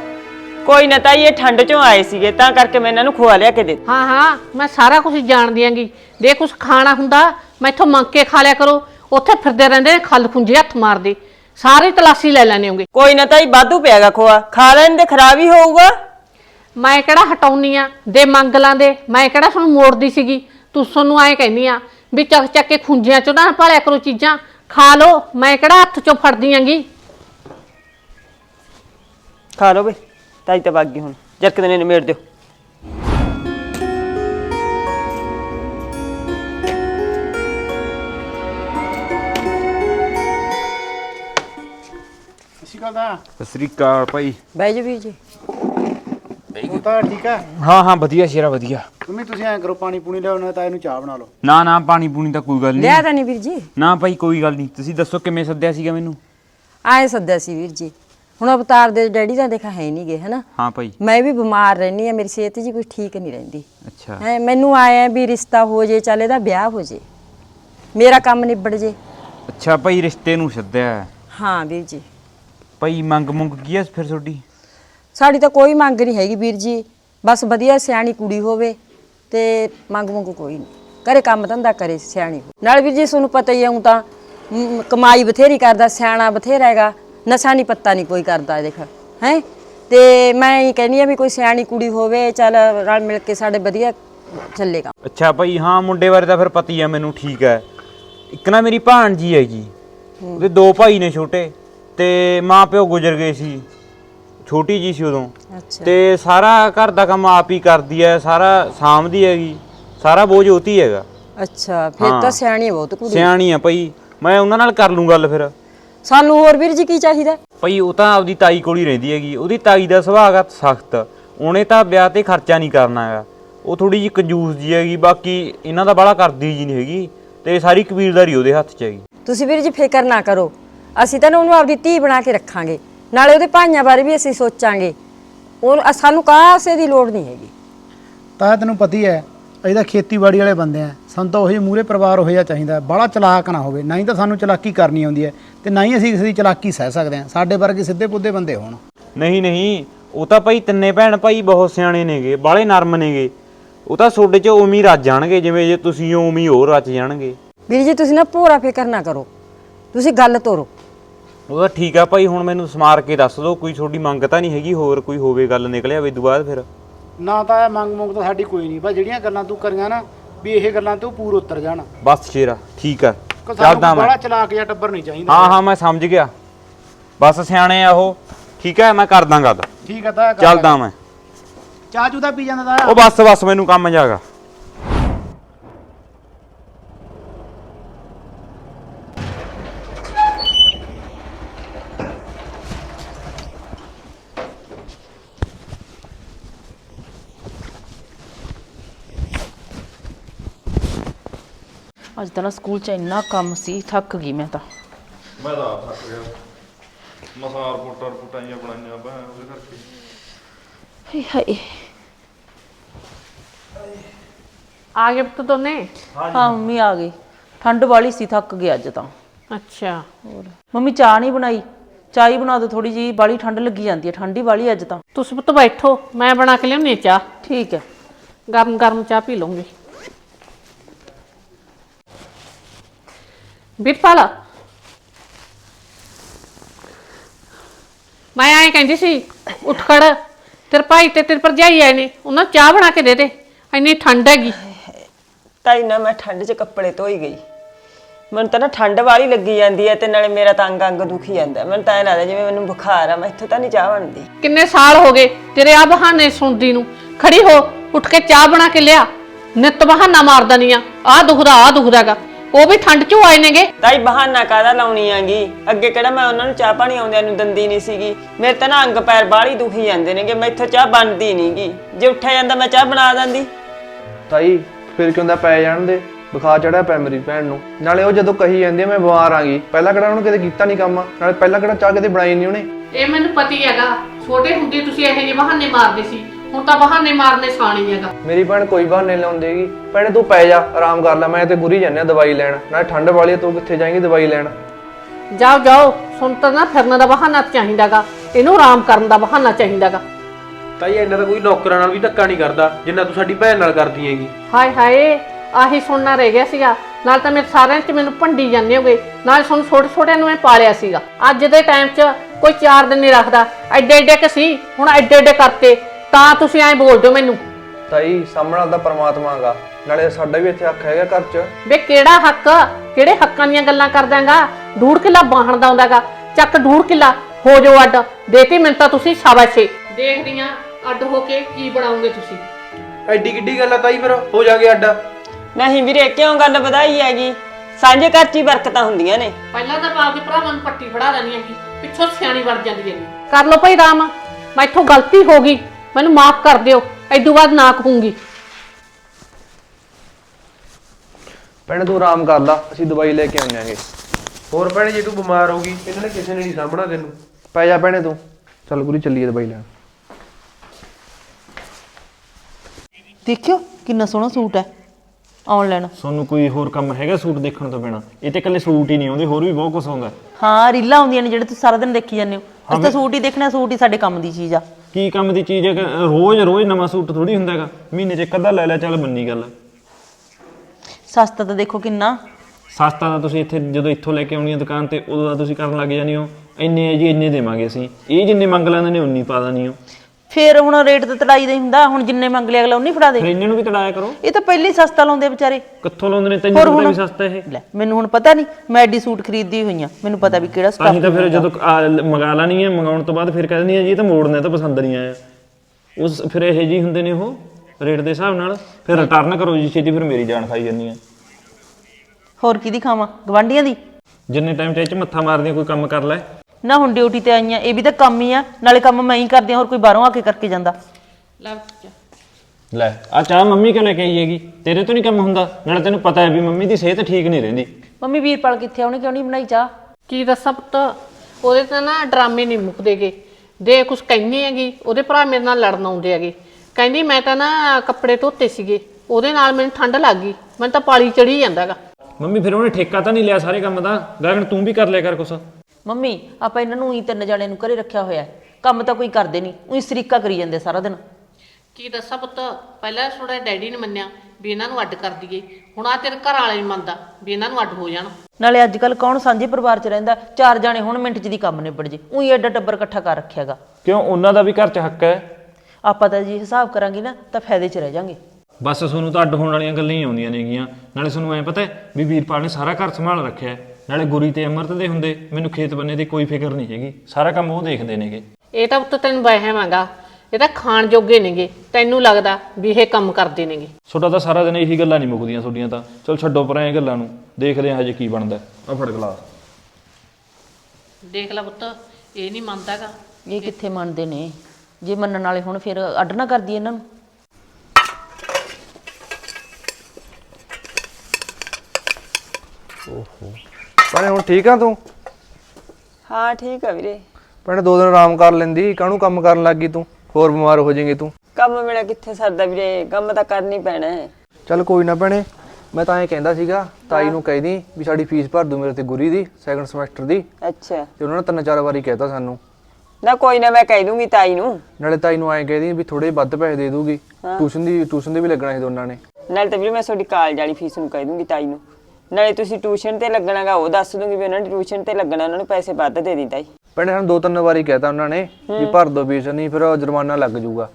ਕੋਈ ਨਾ ਤਾਈ ਇਹ ਠੰਡ ਚੋਂ ਆਏ ਸੀਗੇ ਤਾਂ ਕਰਕੇ ਮੈਂ ਇਹਨਾਂ ਨੂੰ ਖਵਾ ਲਿਆ ਕੇ ਦੇ। ਹਾਂ ਹਾਂ ਮੈਂ ਸਾਰਾ ਕੁਝ ਜਾਣਦੀ ਆਂਗੀ ਜੇ ਕੁਝ ਖਾਣਾ ਹੁੰਦਾ ਮੈਥੋਂ ਮੰਗ ਕੇ ਖਾ ਲਿਆ ਕਰੋ। ਉੱਥੇ ਫਿਰਦੇ ਰਹਿੰਦੇ ਖੱਲ ਖੁੰਝੇ ਹੱਥ ਮਾਰਦੇ। ਸਾਰੀ ਤਲਾਸ਼ੀ ਲੈ ਲੈਣੇ ਹੋਗੇ ਕੋਈ ਨਾ ਤਾਈ ਵਾਧੂ ਪਿਆਗਾ ਖੋਆ। ਖਾ ਲੈਣ ਦੇ ਖਰਾਬ ਹੀ ਹੋਊਗਾ। ਮੈਂ ਕਿਹੜਾ ਹਟਾਉਣੀ ਆ? ਦੇ ਮੰਗ ਲਾਂਦੇ ਮੈਂ ਕਿਹੜਾ ਤੁਹਾਨੂੰ ਮੋੜਦੀ ਸੀਗੀ? ਤੂੰ ਸਾਨੂੰ ਐਂ ਕਹਿੰਦੀ ਆ ਵੀ ਚੱਕ ਚੱਕ ਕੇ ਖੁੰਝਿਆਂ ਚੋਂ ਨਾ ਭਾਲਿਆ ਕਰੋ ਚੀਜ਼ਾਂ। ਖਾ ਲੋ ਮੈਂ ਕਿਹੜਾ ਹੱਥ ਚੋਂ ਫੜਦੀ ਆਂਗੀ? ਖਾ ਲਓ ਬਈ। ਤਾਈ ਤਾਂ ਵਗ ਹੁਣ। ਜਰਕ ਦੇ ਨੇ ਨਿਮੇੜ ਦਿਓ। ਅਕਾਲ ਦਾ। ਸਤਿ ਸ੍ਰੀ ਅਕਾਲ ਭਾਈ। ਬਾਈ ਜੀ ਵੀਰ ਜੀ। ਉਹ ਤਾਂ ਠੀਕ ਹੈ? ਹਾਂ ਹਾਂ ਵਧੀਆ ਸ਼ੇਰਾ ਵਧੀਆ। ਮੰਮੀ ਤੁਸੀਂ ਐਂ ਕਰੋ ਪਾਣੀ ਪੂਣੀ ਲਿਆਓ ਨਾ ਤਾਂ ਇਹਨੂੰ ਚਾਹ ਬਣਾ ਲਓ। ਨਾ ਨਾ ਪਾਣੀ ਪੂਣੀ ਤਾਂ ਕੋਈ ਗੱਲ ਲਿਆ ਨਹੀਂ। ਤਾਂ ਨਹੀਂ ਵੀਰ ਜੀ। ਨਾ ਭਾਈ ਕੋਈ ਗੱਲ ਨਹੀਂ। ਤੁਸੀਂ ਦੱਸੋ ਕਿਵੇਂ ਸੱਦਿਆ ਸੀਗਾ ਮੈਨੂੰ? ਆਏ ਸੱਦਿਆ ਸੀ ਵੀਰ ਜੀ। ਹੁਣ ਅਵਤਾਰ ਦੇ ਡੈਡੀ ਦਾ ਦੇਖਾ ਹੈ ਨਹੀਂਗੇ ਹਨਾ? ਹਾਂ ਭਾਈ। ਮੈਂ ਵੀ ਬਿਮਾਰ ਰਹਿੰਦੀ ਆ ਮੇਰੀ ਸਿਹਤ ਜੀ ਕੁਝ ਠੀਕ ਨਹੀਂ ਰਹਿੰਦੀ। ਅੱਛਾ। ਹੈ ਮੈਨੂੰ ਆਇਆ ਵੀ ਰਿਸ਼ਤਾ ਹੋ ਜੇ ਚੱਲ ਇਹਦਾ ਵਿਆਹ ਹੋ ਜੇ। ਮੇਰਾ ਕੰਮ ਨਿਬੜ ਜੇ। ਅੱਛਾ ਭਾਈ ਰਿਸ਼ਤੇ ਨੂੰ ਸੱਦਿਆ। ਹੈ। ਹਾਂ ਵੀਰ ਜੀ। ਭਾਈ ਮੰਗ ਮੁੰਗ ਕੀ ਹੈ ਫਿਰ ਤੁਹਾਡੀ? ਸਾਡੀ ਤਾਂ ਕੋਈ ਮੰਗ ਨਹੀਂ ਹੈਗੀ ਵੀਰ ਜੀ। ਬਸ ਵਧੀਆ ਸਿਆਣੀ ਕੁੜੀ ਹੋਵੇ ਤੇ ਮੰਗ ਮੁੰਗ ਕੋਈ ਨਹੀਂ। ਘਰੇ ਕੰਮ ਧੰਦਾ ਕਰੇ ਸਿਆਣੀ। ਨਾਲ ਵੀਰ ਜੀ ਤੁਹਾਨੂੰ ਪਤਾ ਹੀ ਹੈ ਊਂ ਤਾਂ ਮ, ਕਮਾਈ ਬਥੇਰੀ ਕਰਦਾ ਸਿਆਣਾ ਬਥੇਰਾ ਹੈਗਾ। ਨਸ਼ਾ ਨਹੀਂ ਪੱਤਾ ਨਹੀਂ ਕੋਈ ਕਰਦਾ ਦੇਖ ਹੈ? ਤੇ ਮੈਂ ਇਹ ਕਹਿੰਦੀ ਆ ਵੀ ਕੋਈ ਸਿਆਣੀ ਕੁੜੀ ਹੋਵੇ ਚੱਲ ਰਲ ਮਿਲ ਕੇ ਸਾਡੇ ਵਧੀਆ ਚੱਲੇਗਾ ਅੱਛਾ ਭਾਈ ਹਾਂ ਮੁੰਡੇ ਬਾਰੇ ਤਾਂ ਫਿਰ ਪਤਾ ਹੀ ਆ ਮੈਨੂੰ ਠੀਕ ਹੈ ਇੱਕ ਨਾ ਮੇਰੀ ਭਾਣਜੀ ਹੈਗੀ। ਉਹਦੇ ਦੋ ਭਾਈ ਨੇ ਛੋਟੇ। ਤੇ ਮਾਂ ਪਿਓ ਗੁਜ਼ਰ ਗਏ ਸੀ। ਛੋਟੀ ਜੀ ਸੀ ਉਦੋਂ। ਅੱਛਾ। ਤੇ ਸਾਰਾ ਘਰ ਦਾ ਕੰਮ ਆਪ ਹੀ ਕਰਦੀ ਹੈ ਸਾਰਾ ਸਾਂਭਦੀ ਹੈਗੀ ਸਾਰਾ ਬੋਝ ਉਹਤੀ ਹੈਗਾ। ਅੱਛਾ ਫਿਰ ਹਾਂ। ਤਾਂ ਸਿਆਣੀ ਹੈ ਬਹੁਤ ਕੁੜੀ। ਸਿਆਣੀ ਆ ਭਾਈ। ਮੈਂ ਉਹਨਾਂ ਨਾਲ ਕਰ ਲੂੰ ਗੱਲ ਫਿਰ। ਸਾਨੂੰ ਹੋਰ ਵੀਰ ਜੀ ਕੀ ਚਾਹੀਦਾ? ਭਈ ਉਹ ਤਾਂ ਆਪਦੀ ਤਾਈ ਕੋਲ ਹੀ ਰਹਿੰਦੀ ਹੈਗੀ। ਉਹਦੀ ਤਾਈ ਦਾ ਸੁਭਾਅ ਹੈਗਾ ਸਖਤ। ਉਹਨੇ ਤਾਂ ਵਿਆਹ ਤੇ ਖਰਚਾ ਨਹੀਂ ਕਰਨਾ ਹੈਗਾ। ਉਹ ਥੋੜੀ ਜਿਹੀ ਕੰਜੂਸ ਜੀ ਹੈਗੀ ਬਾਕੀ ਇਹਨਾਂ ਦਾ ਬਾਲਾ ਕਰਦੀ ਜੀ ਨਹੀਂ ਹੈਗੀ। ਤੇ ਸਾਰੀ ਕਬੀਲਦਾਰੀ ਉਹਦੇ ਹੱਥ 'ਚ ਹੈਗੀ। ਤੁਸੀਂ ਵੀਰ ਜੀ ਫਿਕਰ ਨਾ ਕਰੋ। ਅਸੀਂ ਤਾਂ ਉਹਨੂੰ ਆਪਦੀ ਧੀ ਬਣਾ ਕੇ ਰੱਖਾਂਗੇ। ਨਾਲੇ ਉਹਦੇ ਭਾਈਆਂ ਬਾਰੇ ਵੀ ਅਸੀਂ ਸੋਚਾਂਗੇ। ਉਹ ਸਾਨੂੰ ਕਾਸੇ ਦੀ ਲੋੜ ਨਹੀਂ ਹੈਗੀ। ਤਾਂ ਤੈਨੂੰ ਪਤਾ ਹੀ ਅਸੀਂ ਤਾਂ ਖੇਤੀਬਾੜੀ ਵਾਲੇ ਬੰਦੇ ਆ ਸਾਨੂੰ ਤਾਂ ਉਹੀ ਮੂਰੇ ਪਰਿਵਾਰ ਉਹ ਜਿਹਾ ਚਾਹੀਦਾ। ਬੜਾ ਚਲਾਕ ਨਾ ਹੋਵੇ। ਨਾ ਹੀ ਤਾਂ ਸਾਨੂੰ ਚਲਾਕੀ ਕਰਨੀ ਆਉਂਦੀ ਹੈ ਤੇ ਨਾ ਹੀ ਅਸੀਂ ਕਿਸੇ ਦੀ ਚਲਾਕੀ ਸਹਿ ਸਕਦੇ ਹਾਂ ਸਾਡੇ ਵਰਗੇ ਸਿੱਧੇ ਪੁੱਧੇ ਬੰਦੇ ਹੋਣ। ਨਹੀਂ ਨਹੀਂ। ਉਹ ਤਾਂ ਭਾਈ ਤਿੰਨੇ ਭੈਣ ਭਾਈ ਬਹੁਤ ਸਿਆਣੇ ਨੇਗੇ। ਬਾਲੇ ਨਰਮ ਨੇਗੇ। ਉਹ ਤਾਂ ਤੁਹਾਡੇ 'ਚ ਉਵੇਂ ਹੀ ਰੱਜ ਜਾਣਗੇ। ਜਿਵੇਂ ਜੇ ਤੁਸੀਂ ਹੀ ਹੋਰ ਰੱਜ ਜਾਣਗੇ। ਵੀਰ ਜੀ ਤੁਸੀਂ ਨਾ ਪੂਰਾ ਫਿਕਰ ਨਾ ਕਰੋ। ਤੁਸੀਂ ਗੱਲ ਤੋਰੋ। ਉਹ ਤਾਂ ਠੀਕ ਆ ਭਾਈ ਹੁਣ ਮੈਨੂੰ ਸਮਾਰ ਕੇ ਦੱਸ ਦਿਓ ਕੋਈ ਤੁਹਾਡੀ ਮੰਗ ਤਾਂ ਨਹੀਂ ਹੈਗੀ ਹੋਰ ਕੋਈ ਹੋਵੇ ਗੱਲ ਨਿਕਲਿਆ ਵੀ ਬਾਅਦ ਫਿਰ। ਨਾ ਤਾਂ ਇਹ ਮੰਗ ਮੁੰਗ ਤਾਂ ਸਾਡੀ ਕੋਈ ਨਹੀਂ ਬਸ ਜਿਹੜੀਆਂ ਗੱਲਾਂ ਤੂੰ ਕਰੀਆਂ ਨਾ ਵੀ ਇਹ ਗੱਲਾਂ ਤੇ ਪੂਰ ਉਤਰ ਜਾਣ। ਬਸ ਸ਼ੇਰਾ ਠੀਕ ਆ ਚੱਲਦਾ ਸਾਨੂੰ ਮੈਂ। ਬੜਾ ਚਲਾਕ ਜਿਹਾ ਟੱਬਰ ਨਹੀਂ ਚਾਹੀਦਾ। ਹਾਂ ਹਾਂ ਮੈਂ ਸਮਝ ਗਿਆ। ਬਸ ਸਿਆਣੇ ਆ ਉਹ ਠੀਕ ਹੈ ਮੈਂ ਕਰਦਾ ਗੱਲ। ਠੀਕ ਆ ਤਾਂ ਚੱਲਦਾ ਮੈਂ। ਚਾਹ ਚੂ ਦਾ ਪੀ ਜਾਂਦਾ ਤਾਂ। ਉਹ ਬਸ ਬਸ ਮੈਨੂੰ ਕੰਮ ਜਾਗਾ। ਅੱਜ ਤਾਂ ਨਾ ਸਕੂਲ 'ਚ ਇੰਨਾ ਕੰਮ ਸੀ ਥੱਕ ਗਈ ਮੈਂ ਤਾਂ। ਮੈਂ ਤਾਂ ਆਪ ਥੱਕ ਗਿਆ। ਮਸਾਰ ਰਿਪੋਰਟਾਂ ਰਿਪੋਰਟਾਂ ਬਣਾਈਆਂ ਬੈ ਉਹਦੇ ਕਰਕੇ। ਹਾਏ ਹਾਏ। ਆ ਗਏ ਪੁੱਤ ਦੋਨੇ? ਹਾਂ ਮੰਮੀ ਆ ਗਈ ਠੰਡ ਵਾਲੀ ਸੀ ਥੱਕ ਗਿਆ ਅੱਜ ਤਾਂ। ਅੱਛਾ। ਹੋਰ। ਮੰਮੀ ਚਾਹ ਨਹੀਂ ਬਣਾਈ। ਚਾਹ ਹੀ ਬਣਾ ਦਿਓ ਥੋੜੀ ਜੀ ਬਾਲੀ ਠੰਡ ਲੱਗੀ ਜਾਂਦੀ ਹੈ ਠੰਡੀ ਵਾਲੀ ਅੱਜ ਤਾਂ। ਤੁਸੀਂ ਪੁੱਤ ਬੈਠੋ ਮੈਂ ਬਣਾ ਕੇ ਲਿਆਉਣੀ ਚਾਹ। ਠੀਕ ਹੈ। ਗਰਮ ਗਰਮ ਚਾਹ ਪੀ ਲਵਾਂਗੀ ਬਿਰਪਾਲ ਮੈਂ ਆਏ ਕਹਿੰਦੀ ਸੀ ਉੱਠ ਖੜ ਤੇਰੇ ਭਾਈ ਤੇ ਤੇਰੀ ਭਰਜਾਈ ਆਏ ਨੇ ਉਹਨਾਂ ਨੂੰ ਚਾਹ ਬਣਾ ਕੇ ਦੇ ਦੇ ਇੰਨੀ ਠੰਡ ਹੈਗੀ। ਤਾਈ ਨਾ ਮੈਂ ਠੰਡ 'ਚ ਕੱਪੜੇ ਧੋਈ ਗਈ। ਮੈਨੂੰ ਤਾਂ ਨਾ ਠੰਡ ਵਾਲੀ ਲੱਗੀ ਜਾਂਦੀ ਹੈ ਤੇ ਨਾਲੇ ਮੇਰਾ ਤਾਂ ਅੰਗ ਅੰਗ ਦੁਖੀ ਜਾਂਦਾ ਮੈਨੂੰ ਤਾਂ ਐ ਲੱਗਦਾ ਜਿਵੇਂ ਮੈਨੂੰ ਬੁਖਾਰ ਆ ਮੈਂ ਇੱਥੋਂ ਤਾਂ ਨਹੀਂ ਚਾਹ ਬਣਦੀ। ਕਿੰਨੇ ਸਾਲ ਹੋ ਗਏ ਤੇਰੇ ਆ ਬਹਾਨੇ ਸੁਣਦੀ ਨੂੰ। ਖੜੀ ਹੋ ਉੱਠ ਕੇ ਚਾਹ ਬਣਾ ਕੇ ਲਿਆ। ਨਿੱਤ ਬਹਾਨਾ ਮਾਰਦਾ ਨਹੀਂ ਆ। ਆ ਦੁਖਦਾ ਆ ਦੁਖਦਾਗਾ ਉਹ ਵੀ ਠੰਡ ਚੋਂ ਆਏ ਨੇਗੇ। ਤਾਈ ਬਹਾਨਾ ਕਾਦਾ ਲਾਉਣੀ ਆਂਗੀ? ਅੱਗੇ ਕਿਹੜਾ ਮੈਂ ਉਹਨਾਂ ਨੂੰ ਚਾਹ ਪਾਣੀ ਆਉਂਦਿਆਂ ਨੂੰ ਦੰਦੀ ਨਹੀਂ ਸੀਗੀ। ਮੇਰੇ ਤਾਂ ਨਾ ਅੰਗ ਪੈਰ ਬਾਹਲੀ ਦੁਖੀ ਜਾਂਦੇ ਨੇਗੇ ਮੈਂ ਇੱਥੋਂ ਚਾਹ ਬਣਦੀ ਨਹੀਂਗੀ। ਜੇ ਉੱਠਿਆ ਜਾਂਦਾ ਮੈਂ ਚਾਹ ਬਣਾ ਦਿੰਦੀ। ਤਾਈ ਫਿਰ ਕਿਉਂ ਦਾ ਪੈ ਜਾਣ ਦੇ? ਬੁਖਾਰ ਚੜਿਆ ਪਿਆ ਮੇਰੀ ਭੈਣ ਨੂੰ। ਨਾਲੇ ਉਹ ਜਦੋਂ ਕਹੀ ਜਾਂਦੀ ਆ ਮੈਂ ਬਿਮਾਰ ਆਂਗੀ। ਪਹਿਲਾਂ ਕਿਹੜਾ ਉਹਨੂੰ ਕਦੇ ਕੀਤਾ ਨਹੀਂ ਕੰਮ? ਨਾਲੇ ਪਹਿਲਾਂ ਕਿਹੜਾ ਚਾਹ ਕਦੇ ਬਣਾਈ ਨਹੀਂ ਉਹਨੇ? ਇਹ ਮੈਨੂੰ ਪਤੀ ਹੈਗਾ। ਛੋਟੇ ਹੁੰਦੇ ਤੁਸੀਂ ਇਹੋ ਜਿਹੇ ਬਹਾਨੇ ਮਾਰਦੇ ਸੀ। ਹੁਣ ਤਾਂ ਬਹਾਨੇ ਮਾਰਨੇ ਸਾਣੀ ਹੈਗਾ ਮੇਰੀ ਭੈਣ ਕੋਈ ਬਹਾਨੇ ਲਾਉਂਦੇਗੀ ਭੈਣੇ ਤੂੰ ਪੈ ਜਾ ਆਰਾਮ ਕਰ ਲੈ ਮੈਂ ਤੇ ਗੁਰੀ ਜਾਂਦੇ ਆ ਦਵਾਈ ਲੈਣ। ਨਾਲੇ ਠੰਡ ਵਾਲੀ ਆ, ਤੂੰ ਕਿੱਥੇ ਜਾਏਂਗੀ ਦਵਾਈ ਲੈਣ? ਜਾਓ ਜਾਓ ਸੁਣ ਤਾਂ ਨਾ ਫਿਰਨ ਦਾ ਬਹਾਨਾ ਚਾਹੀਦਾਗਾ ਇਹਨੂੰ ਆਰਾਮ ਕਰਨ ਦਾ ਬਹਾਨਾ ਚਾਹੀਦਾਗਾ ਤਾਈ ਇਹਨਾਂ ਦਾ ਕੋਈ ਨੌਕਰਾਂ ਨਾਲ ਵੀ ਧੱਕਾ ਨਹੀਂ ਕਰਦਾ ਜਿੰਨਾ ਤੂੰ ਸਾਡੀ ਭੈਣ ਨਾਲ ਕਰਦੀ ਹੈਗੀ। ਹਾਏ ਹਾਏ ਆਹੀ ਸੁਣਨਾ ਰਹਿ ਗਿਆ ਸੀਗਾ। ਨਾਲ ਤਾਂ ਮੇਰੇ ਸਾਰਿਆਂ 'ਚ ਮੈਨੂੰ ਭੰਡੀ ਜਾਂਦੇ ਹੋਗੇ। ਨਾਲ ਸੁਣ ਛੋਟੇ ਛੋਟਿਆਂ ਨੂੰ ਮੈਂ ਪਾਲਿਆ ਸੀਗਾ। ਅੱਜ ਦੇ ਟਾਈਮ 'ਚ ਕੋਈ ਚਾਰ ਦਿਨ ਨਹੀਂ ਰੱਖਦਾ। ਐਡੇ ਐਡੇ ਕਿ ਸੀ ਹੁਣ ਐਡੇ ਐਡੇ ਕਰਤੇ ਤਾਂ ਤੁਸੀਂ ਐਂ ਬੋਲਦੇ ਹੋ ਮੈਨੂੰ। ਤਾਈ ਸਾਹਮਣਾ ਦਾ ਪਰਮਾਤਮਾ ਹੈਗਾ। ਨਾਲੇ ਸਾਡਾ ਵੀ ਇੱਥੇ ਹੱਕ ਹੈਗਾ ਘਰ 'ਚ। ਵੇ ਕਿਹੜਾ ਹੱਕ? ਕਿਹੜੇ ਹੱਕਾਂ ਦੀਆਂ ਗੱਲਾਂ ਕਰਦਾਂਗਾ ਡੂੜ ਕਿੱਲਾ ਬਾਹਣ ਦਾ ਆਉਂਦਾਗਾ ਚੱਕ ਡੂੜ ਕਿੱਲਾ ਹੋ ਜੋ ਅੱਡ। ਦੇਤੀ ਮੈਨੂੰ ਤਾਂ ਤੁਸੀਂ ਸ਼ਾਬਾਸ਼ੇ। ਦੇਖਦੀਆਂ ਅੱਡ ਹੋ ਕੇ ਕੀ ਬਣਾਉਂਗੇ ਤੁਸੀਂ। ਐਡੀ ਕਿੱਡੀ ਗੱਲ ਆ ਤਾਈ ਫਿਰ? ਹੋ ਜਾਗੇ ਅੱਡ। ਨਹੀਂ ਵੀਰੇ ਕਿਉਂ ਗੱਲ ਵਧਾਈ ਹੈਗੀ? ਸਾਂਝੇ ਘਰ 'ਚ ਹੀ ਬਰਕਤਾਂ ਹੁੰਦੀਆਂ ਨੇ। ਪਹਿਲਾਂ ਤਾਂ ਬਾਪ ਦੇ ਭਰਾਵਾਂ ਨੂੰ ਪੱਟੀ ਫੜਾ ਲੈਣੀ ਹੈਗੀ। ਪਿੱਛੋਂ ਸਿਆਣੀ ਬਣ ਜਾਂਦੀ ਹੈਗੀ। ਕਰ ਲਓ ਭਾਈ ਰਾਮ ਮੈਥੋਂ ਗਲਤੀ ਹੋ ਗਈ। ਮੈਨੂੰ ਮਾਫ ਕਰ ਦਿਓ ਐਦੂ ਬਾਅਦ ਨਾ ਕਹੂੰਗੀ। ਭੈਣੇ ਤੂੰ ਆਰਾਮ ਕਰ ਲੈ ਅਸੀਂ ਦਵਾਈ ਲੈ ਕੇ ਆਉਂਦੇ ਆਂਗੇ। ਹੋਰ ਭੈਣੇ ਜੇ ਤੂੰ ਬਿਮਾਰ ਹੋ ਗਈ ਇਹਨਾਂ ਨੇ ਕਿਸੇ ਨੇ ਨਹੀਂ ਸਾਂਭਣਾ ਤੈਨੂੰ। ਪੈ ਜਾ ਭੈਣੇ ਤੂੰ। ਚੱਲ ਗੁਰੀ ਚੱਲੀਏ ਦਵਾਈ ਲੈਣ। ਦੇਖਿਓ ਕਿੰਨਾ ਸੋਹਣਾ ਸੂਟ ਹੈ। ਆਨਲਾਈਨ ਤੁਹਾਨੂੰ ਕੋਈ ਹੋਰ ਕੰਮ ਹੈਗਾ ਸੂਟ ਦੇਖਣ ਤੋਂ ਬਿਨਾ? ਇਹ ਤੇ ਇਕੱਲੇ ਸੂਟ ਹੀ ਨਹੀਂ ਆਉਂਦੇ ਹੋਰ ਵੀ ਬਹੁਤ ਕੁਝ ਆਉਂਦਾ। ਹਾਂ ਰੀਲਾਂ ਆਉਂਦੀਆਂ ਨੇ ਜਿਹੜੇ ਤੁਸੀਂ ਸਾਰਾ ਦਿਨ ਦੇਖੀ ਜਾਂਦੇ ਹੋ। ਅਸੀਂ ਤਾਂ ਸੂਟ ਹੀ ਦੇਖਣਾ ਸੂਟ ਹੀ ਸਾਡੇ ਕੰਮ ਦੀ ਚੀਜ਼ ਆ। ਕੀ ਕੰਮ ਦੀ ਚੀਜ਼ ਹੈ ਕਿ ਰੋਜ਼ ਰੋਜ਼ ਨਵਾਂ ਸੂਟ ਥੋੜੀ ਹੁੰਦਾ ਹੈਗਾ। ਮਹੀਨੇ 'ਚ ਇੱਕ ਅੱਧਾ ਲੈ ਲੈ ਚੱਲ ਮੰਨੀ ਗੱਲ। ਸਸਤਾ ਤਾਂ ਦੇਖੋ ਕਿੰਨਾ। ਸਸਤਾ ਤਾਂ ਤੁਸੀਂ ਇੱਥੇ ਜਦੋਂ ਇੱਥੋਂ ਲੈ ਕੇ ਆਉਣੀ ਹੈ ਦੁਕਾਨ ਤੇ ਉਦੋਂ ਦਾ ਤੁਸੀਂ ਕਰਨ ਲੱਗ ਜਾਂਦੇ ਹੋ ਇੰਨੇ ਹੈ ਜੀ ਇੰਨੇ ਦੇਵਾਂਗੇ ਅਸੀਂ। ਇਹ ਜਿੰਨੇ ਮੰਗ ਲੈਂਦੇ ਨੇ ਉਨੀ ਪਾ ਦੇਣੀ ਹੋ ਫੇਰ ਹੁਣ ਰੇਟ ਤੇ ਤੜਾਈ ਦਾ ਹੁੰਦਾ ਹੁਣ ਜਿੰਨੇ ਮੰਗ ਲਿਆ ਅਗਲਾ ਉਨੀ ਫੜਾ ਦੇ। ਫਿਰ ਇਹਨਾਂ ਨੂੰ ਵੀ ਤੜਾਇਆ ਕਰੋ। ਇਹ ਤਾਂ ਪਹਿਲੀ ਸਸਤਾ ਲਾਉਂਦੇ ਆ ਵਿਚਾਰੇ। ਕਿੱਥੋਂ ਲਾਉਂਦੇ ਨੇ ਤੈਨੂੰ ਪਤਾ ਵੀ ਸਸਤਾ ਇਹ? ਲੈ ਮੈਨੂੰ ਹੁਣ ਪਤਾ ਨਹੀਂ ਮੈਂ ਐਡੀ ਸੂਟ ਖਰੀਦਦੀ ਹੋਈ ਆ ਮੈਨੂੰ ਪਤਾ ਵੀ ਕਿਹੜਾ ਸਟਾਫ ਤਾਂ ਫਿਰ ਜਦੋਂ ਆ ਲ- ਮੰਗਾ ਲੈਣੀ ਹੈ ਮੰਗਾਉਣ ਤੋਂ ਬਾਅਦ ਫਿਰ ਕਹਿ ਦਿੰਦੀ ਹੈ ਜੀ ਇਹ ਤਾਂ ਮੋੜਨੇ ਤਾਂ ਪਸੰਦ ਨਹੀਂ ਆਇਆ। ਉਸ ਫਿਰ ਇਹ ਜੀ ਹੁੰਦੇ ਨੇ ਉਹ ਰੇਟ ਦੇ ਹਿਸਾਬ ਨਾਲ। ਫਿਰ ਰਿਟਰਨ ਕਰੋ ਜੀ ਛੇਤੀ ਫਿਰ ਮੇਰੀ ਜਾਨ ਖਾਈ ਜਾਂਦੀ ਹੈ ਹੋਰ ਕਿਹਦੀ ਖਾਵਾਂ ਗਵਾਂਡੀਆਂ ਦੀ? ਜਿੰਨੇ ਟਾਈਮ ਚ ਮੱਥਾ ਮਾਰਦੀਆਂ ਕੋਈ ਕੰਮ ਕਰ ਲੈ। ਨਾ ਹੁਣ ਡਿਊਟੀ ਤੇ ਆਈਆਂ ਇਹ ਵੀ ਤਾਂ ਕੰਮ ਹੀ ਆ ਨਾਲੇ ਕੰਮ ਮੈਂ ਹੀ ਕਰਦੀ ਆ ਹੋਰ ਕੋਈ ਬਾਹਰੋਂ ਆ ਕੇ ਕਰਕੇ ਜਾਂਦਾ। ਲੈ ਲੈ ਆ ਚਾਹ ਮੰਮੀ ਕਿਉਂ ਲੈ ਕੇ ਆਈ ਹੈਗੀ? ਤੇਰੇ ਤੋਂ ਨਹੀਂ ਕੰਮ ਹੁੰਦਾ ਨਾਲੇ ਤੈਨੂੰ ਪਤਾ ਹੈ ਵੀ ਮੰਮੀ ਦੀ ਸਿਹਤ ਠੀਕ ਨਹੀਂ ਰਹਿੰਦੀ। ਮੰਮੀ ਵੀਰਪਾਲ ਕਿੱਥੇ ਆ? ਉਹਨੇ ਕਿਉਂ ਨਹੀਂ ਬਣਾਈ ਚਾਹ? ਕੀ ਦੱਸਾਂ ਪੁੱਤ ਉਹਦੇ ਤਾਂ ਨਾ ਡਰਾਮੇ ਨਹੀਂ ਮੁੱਕਦੇਗੇ ਦੇ ਕੁਛ ਕਹਿੰਦੀ ਹੈਗੀ ਉਹਦੇ ਭਰਾ ਮੇਰੇ ਨਾਲ ਲੜਨ ਆਉਂਦੇ ਹੈਗੇ। ਕਹਿੰਦੀ ਮੈਂ ਤਾਂ ਨਾ ਕੱਪੜੇ ਧੋਤੇ ਸੀਗੇ ਉਹਦੇ ਨਾਲ ਮੈਨੂੰ ਠੰਡ ਲੱਗ ਗਈ ਮੈਨੂੰ ਤਾਂ ਪਾਲੀ ਚੜੀ ਜਾਂਦਾਗਾ। ਮੰਮੀ ਫਿਰ ਉਹਨੇ ਠੇਕਾ ਤਾਂ ਨਹੀਂ ਲਿਆ ਸਾਰੇ ਕੰਮ ਦਾ? ਗਗਨ ਤੂੰ ਵੀ ਕਰ ਲਿਆ ਕਰ ਕੁਛ। ਮੰਮੀ ਆਪਾਂ ਇਹਨਾਂ ਨੂੰ ਹੀ ਤਿੰਨ ਜਣੇ ਨੂੰ ਘਰੇ ਰੱਖਿਆ ਹੋਇਆ ਹੈ। ਕੰਮ ਤਾਂ ਕੋਈ ਕਰਦੇ ਨਹੀਂ ਉਹੀ ਸਰੀਕਾ ਕਰੀ ਜਾਂਦੇ ਸਾਰਾ ਦਿਨ। ਕੀ ਦੱਸਾਂ ਪੁੱਤ ਪਹਿਲਾਂ ਥੋੜਾ ਡੈਡੀ ਨੇ ਮੰਨਿਆ ਵੀ ਇਹਨਾਂ ਨੂੰ ਅੱਡ ਕਰ ਦਈਏ। ਹੁਣ ਆ ਤੇਰੇ ਘਰ ਵਾਲੇ ਨਹੀਂ ਮੰਨਦਾ ਵੀ ਇਹਨਾਂ ਨੂੰ ਅੱਡ ਹੋ ਜਾਣ। ਨਾਲੇ ਅੱਜ ਕੱਲ ਕੌਣ ਸਾਂਝੇ ਪਰਿਵਾਰ 'ਚ ਰਹਿੰਦਾ ਚਾਰ ਜਾਣੇ ਹੁਣ ਮਿੰਟ 'ਚ ਦੀ ਕੰਮ ਨਿਬੜ ਜੇ ਉਹੀ ਐਡਾ ਟੱਬਰ ਇਕੱਠਾ ਕਰ ਰੱਖਿਆਗਾ ਕਿਉਂ ਉਹਨਾਂ ਦਾ ਵੀ ਘਰ 'ਚ ਹੱਕ ਹੈ? ਆਪਾਂ ਤਾਂ ਜੀ ਹਿਸਾਬ ਕਰਾਂਗੇ ਨਾ ਤਾਂ ਫਾਇਦੇ 'ਚ ਰਹਿ ਜਾਾਂਗੇ। ਬਸ ਤੁਹਾਨੂੰ ਤਾਂ ਅੱਡ ਹੋਣ ਵਾਲੀਆਂ ਗੱਲਾਂ ਹੀ ਆਉਂਦੀਆਂ ਨੇਗੀਆਂ। ਨਾਲੇ ਤੁਹਾਨੂੰ ਐ ਪਤਾ ਹੈ ਵੀ ਵੀਰਪਾਲ ਨੇ ਸਾਰਾ ਘਰ ਸੰਭਾਲ ਰੱਖਿਆ ਹੈ। ਨਾਲੇ ਗੁਰੀ ਤੇ ਅਮਰਤ ਦੇ ਹੁੰਦੇ ਮੈਨੂੰ ਖੇਤ ਬੰਨੇ ਦੀ ਕੋਈ ਫਿਕਰ ਨਹੀਂ ਹੈਗੀ। ਸਾਰਾ ਕੰਮ ਉਹ ਦੇਖਦੇ ਨੇਗੇ। ਇਹ ਤਾਂ ਪੁੱਤ ਤੈਨੂੰ ਵਹਿਮ ਹੈਗਾ ਇਹ ਤਾਂ ਖਾਣ ਜੋਗੇ ਨੇਗੇ। ਤੈਨੂੰ ਲੱਗਦਾ ਵੀ ਇਹ ਕੰਮ ਕਰਦੇ ਨੇਗੇ। ਤੁਹਾਡਾ ਤਾਂ ਸਾਰਾ ਦਿਨ ਇਹੀ ਗੱਲਾਂ ਨਹੀਂ ਮੁੱਕਦੀਆਂ ਤੁਹਾਡੀਆਂ ਤਾਂ। ਚਲ ਛੱਡੋ ਪਰਾਂ ਇਹ ਗੱਲਾਂ ਨੂੰ। ਦੇਖਦੇ ਹਾਂ ਹਜੇ ਕੀ ਬਣਦਾ। ਆ ਫੜ ਗਲਾਸ। ਦੇਖ ਲੈ ਪੁੱਤ ਇਹ ਨਹੀਂ ਮੰਨਦਾਗਾ ਇਹ ਕਿੱਥੇ ਮੰਨਦੇ ਨੇ? ਜੇ ਮੰਨਣ ਵਾਲੇ ਹੁਣ ਫਿਰ ਅੱਡ ਨਾ ਕਰਦੀ ਇਹਨਾਂ ਨੂੰ। ਭੈਣੇ ਹੁਣ ਠੀਕ ਆ ਤੂੰ? ਹਾਂ ਠੀਕ ਆ ਵੀਰੇ। ਭੈਣੇ ਦੋ ਦਿਨ ਆਰਾਮ ਕਰ ਲੈਂਦੀ। ਕਾਹਨੂੰ ਕੰਮ ਕਰਨ ਲੱਗੀ ਤੂੰ? ਹੋਰ ਬਿਮਾਰ ਹੋ ਜਾਏਂਗੀ ਤੂੰ। ਕੰਮ ਮੇਰਾ ਕਿੱਥੇ ਸਰਦਾ ਵੀਰੇ? ਕੰਮ ਤਾਂ ਕਰਨੀ ਪੈਣਾ ਹੈ। ਚੱਲ ਕੋਈ ਨਾ ਭੈਣੇ ਮੈਂ ਤਾਂ ਐਂ ਕਹਿੰਦਾ ਸੀਗਾ ਤਾਈ ਨੂੰ ਕਹਿ ਦੀ ਵੀ ਸਾਡੀ ਫੀਸ ਭਰ ਦੂ ਮੇਰੇ ਤੇ ਗੁਰੀ ਦੀ ਸੈਕੰਡ ਸਮੈਸਟਰ ਦੀ। ਅੱਛਾ। ਤੇ ਉਹਨਾਂ ਨੇ ਤਿੰਨ ਚਾਰ ਵਾਰੀ ਕਹਿਤਾ ਸਾਨੂੰ। ਨਾ ਕੋਈ ਨਾ ਮੈਂ ਕਹਿ ਦੂੰਗੀ ਤਾਈ ਨੂੰ। ਨਾਲੇ ਤਾਈ ਨੂੰ ਐਂ ਕਹਿ ਦੀ ਵੀ ਥੋੜੇ ਵੱਧ ਪੈਸੇ ਦੇ ਦੂਗੀ। ਟਿਊਸ਼ਨ ਦੀ ਟਿਊਸ਼ਨ ਦੇ ਵੀ ਲੱਗਣਾ ਸੀ ਦੋਨਾਂ ਨੇ। ਨਾਲੇ ਤਾਂ ਵੀਰੇ ਮੈਂ ਤੁਹਾਡੀ ਕਾਲਜ ਵਾਲੀ ਫੀਸ ਨੂੰ ਕਹਿ ਦੂੰਗੀ ਤਾਈ ਨੂੰ। ਨਾਲੇ ਤੁਸੀਂ ਟਿਊਸ਼ਨ ਤੇ ਲੱਗਣਾਗਾ ਉਹ ਦੱਸ ਦੂੰਗੀ ਵੀ ਉਹਨਾਂ ਨੇ ਟਿਊਸ਼ਨ ਤੇ ਲੱਗਣਾ ਉਹਨਾਂ ਨੂੰ ਪੈਸੇ ਵੱਧ ਦੇ ਦੀ ਤਾਈ ਭੈਣੇ ਸਾਨੂੰ ਦੋ ਤਿੰਨ ਵਾਰੀ ਕਹਿਤਾ ਉਹਨਾਂ ਨੇ ਵੀ ਭਰ ਦੋ ਫੀਸ ਨਹੀਂ ਫਿਰ ਉਹ ਜੁਰਮਾਨਾ ਲੱਗ ਜਾਊਗਾ।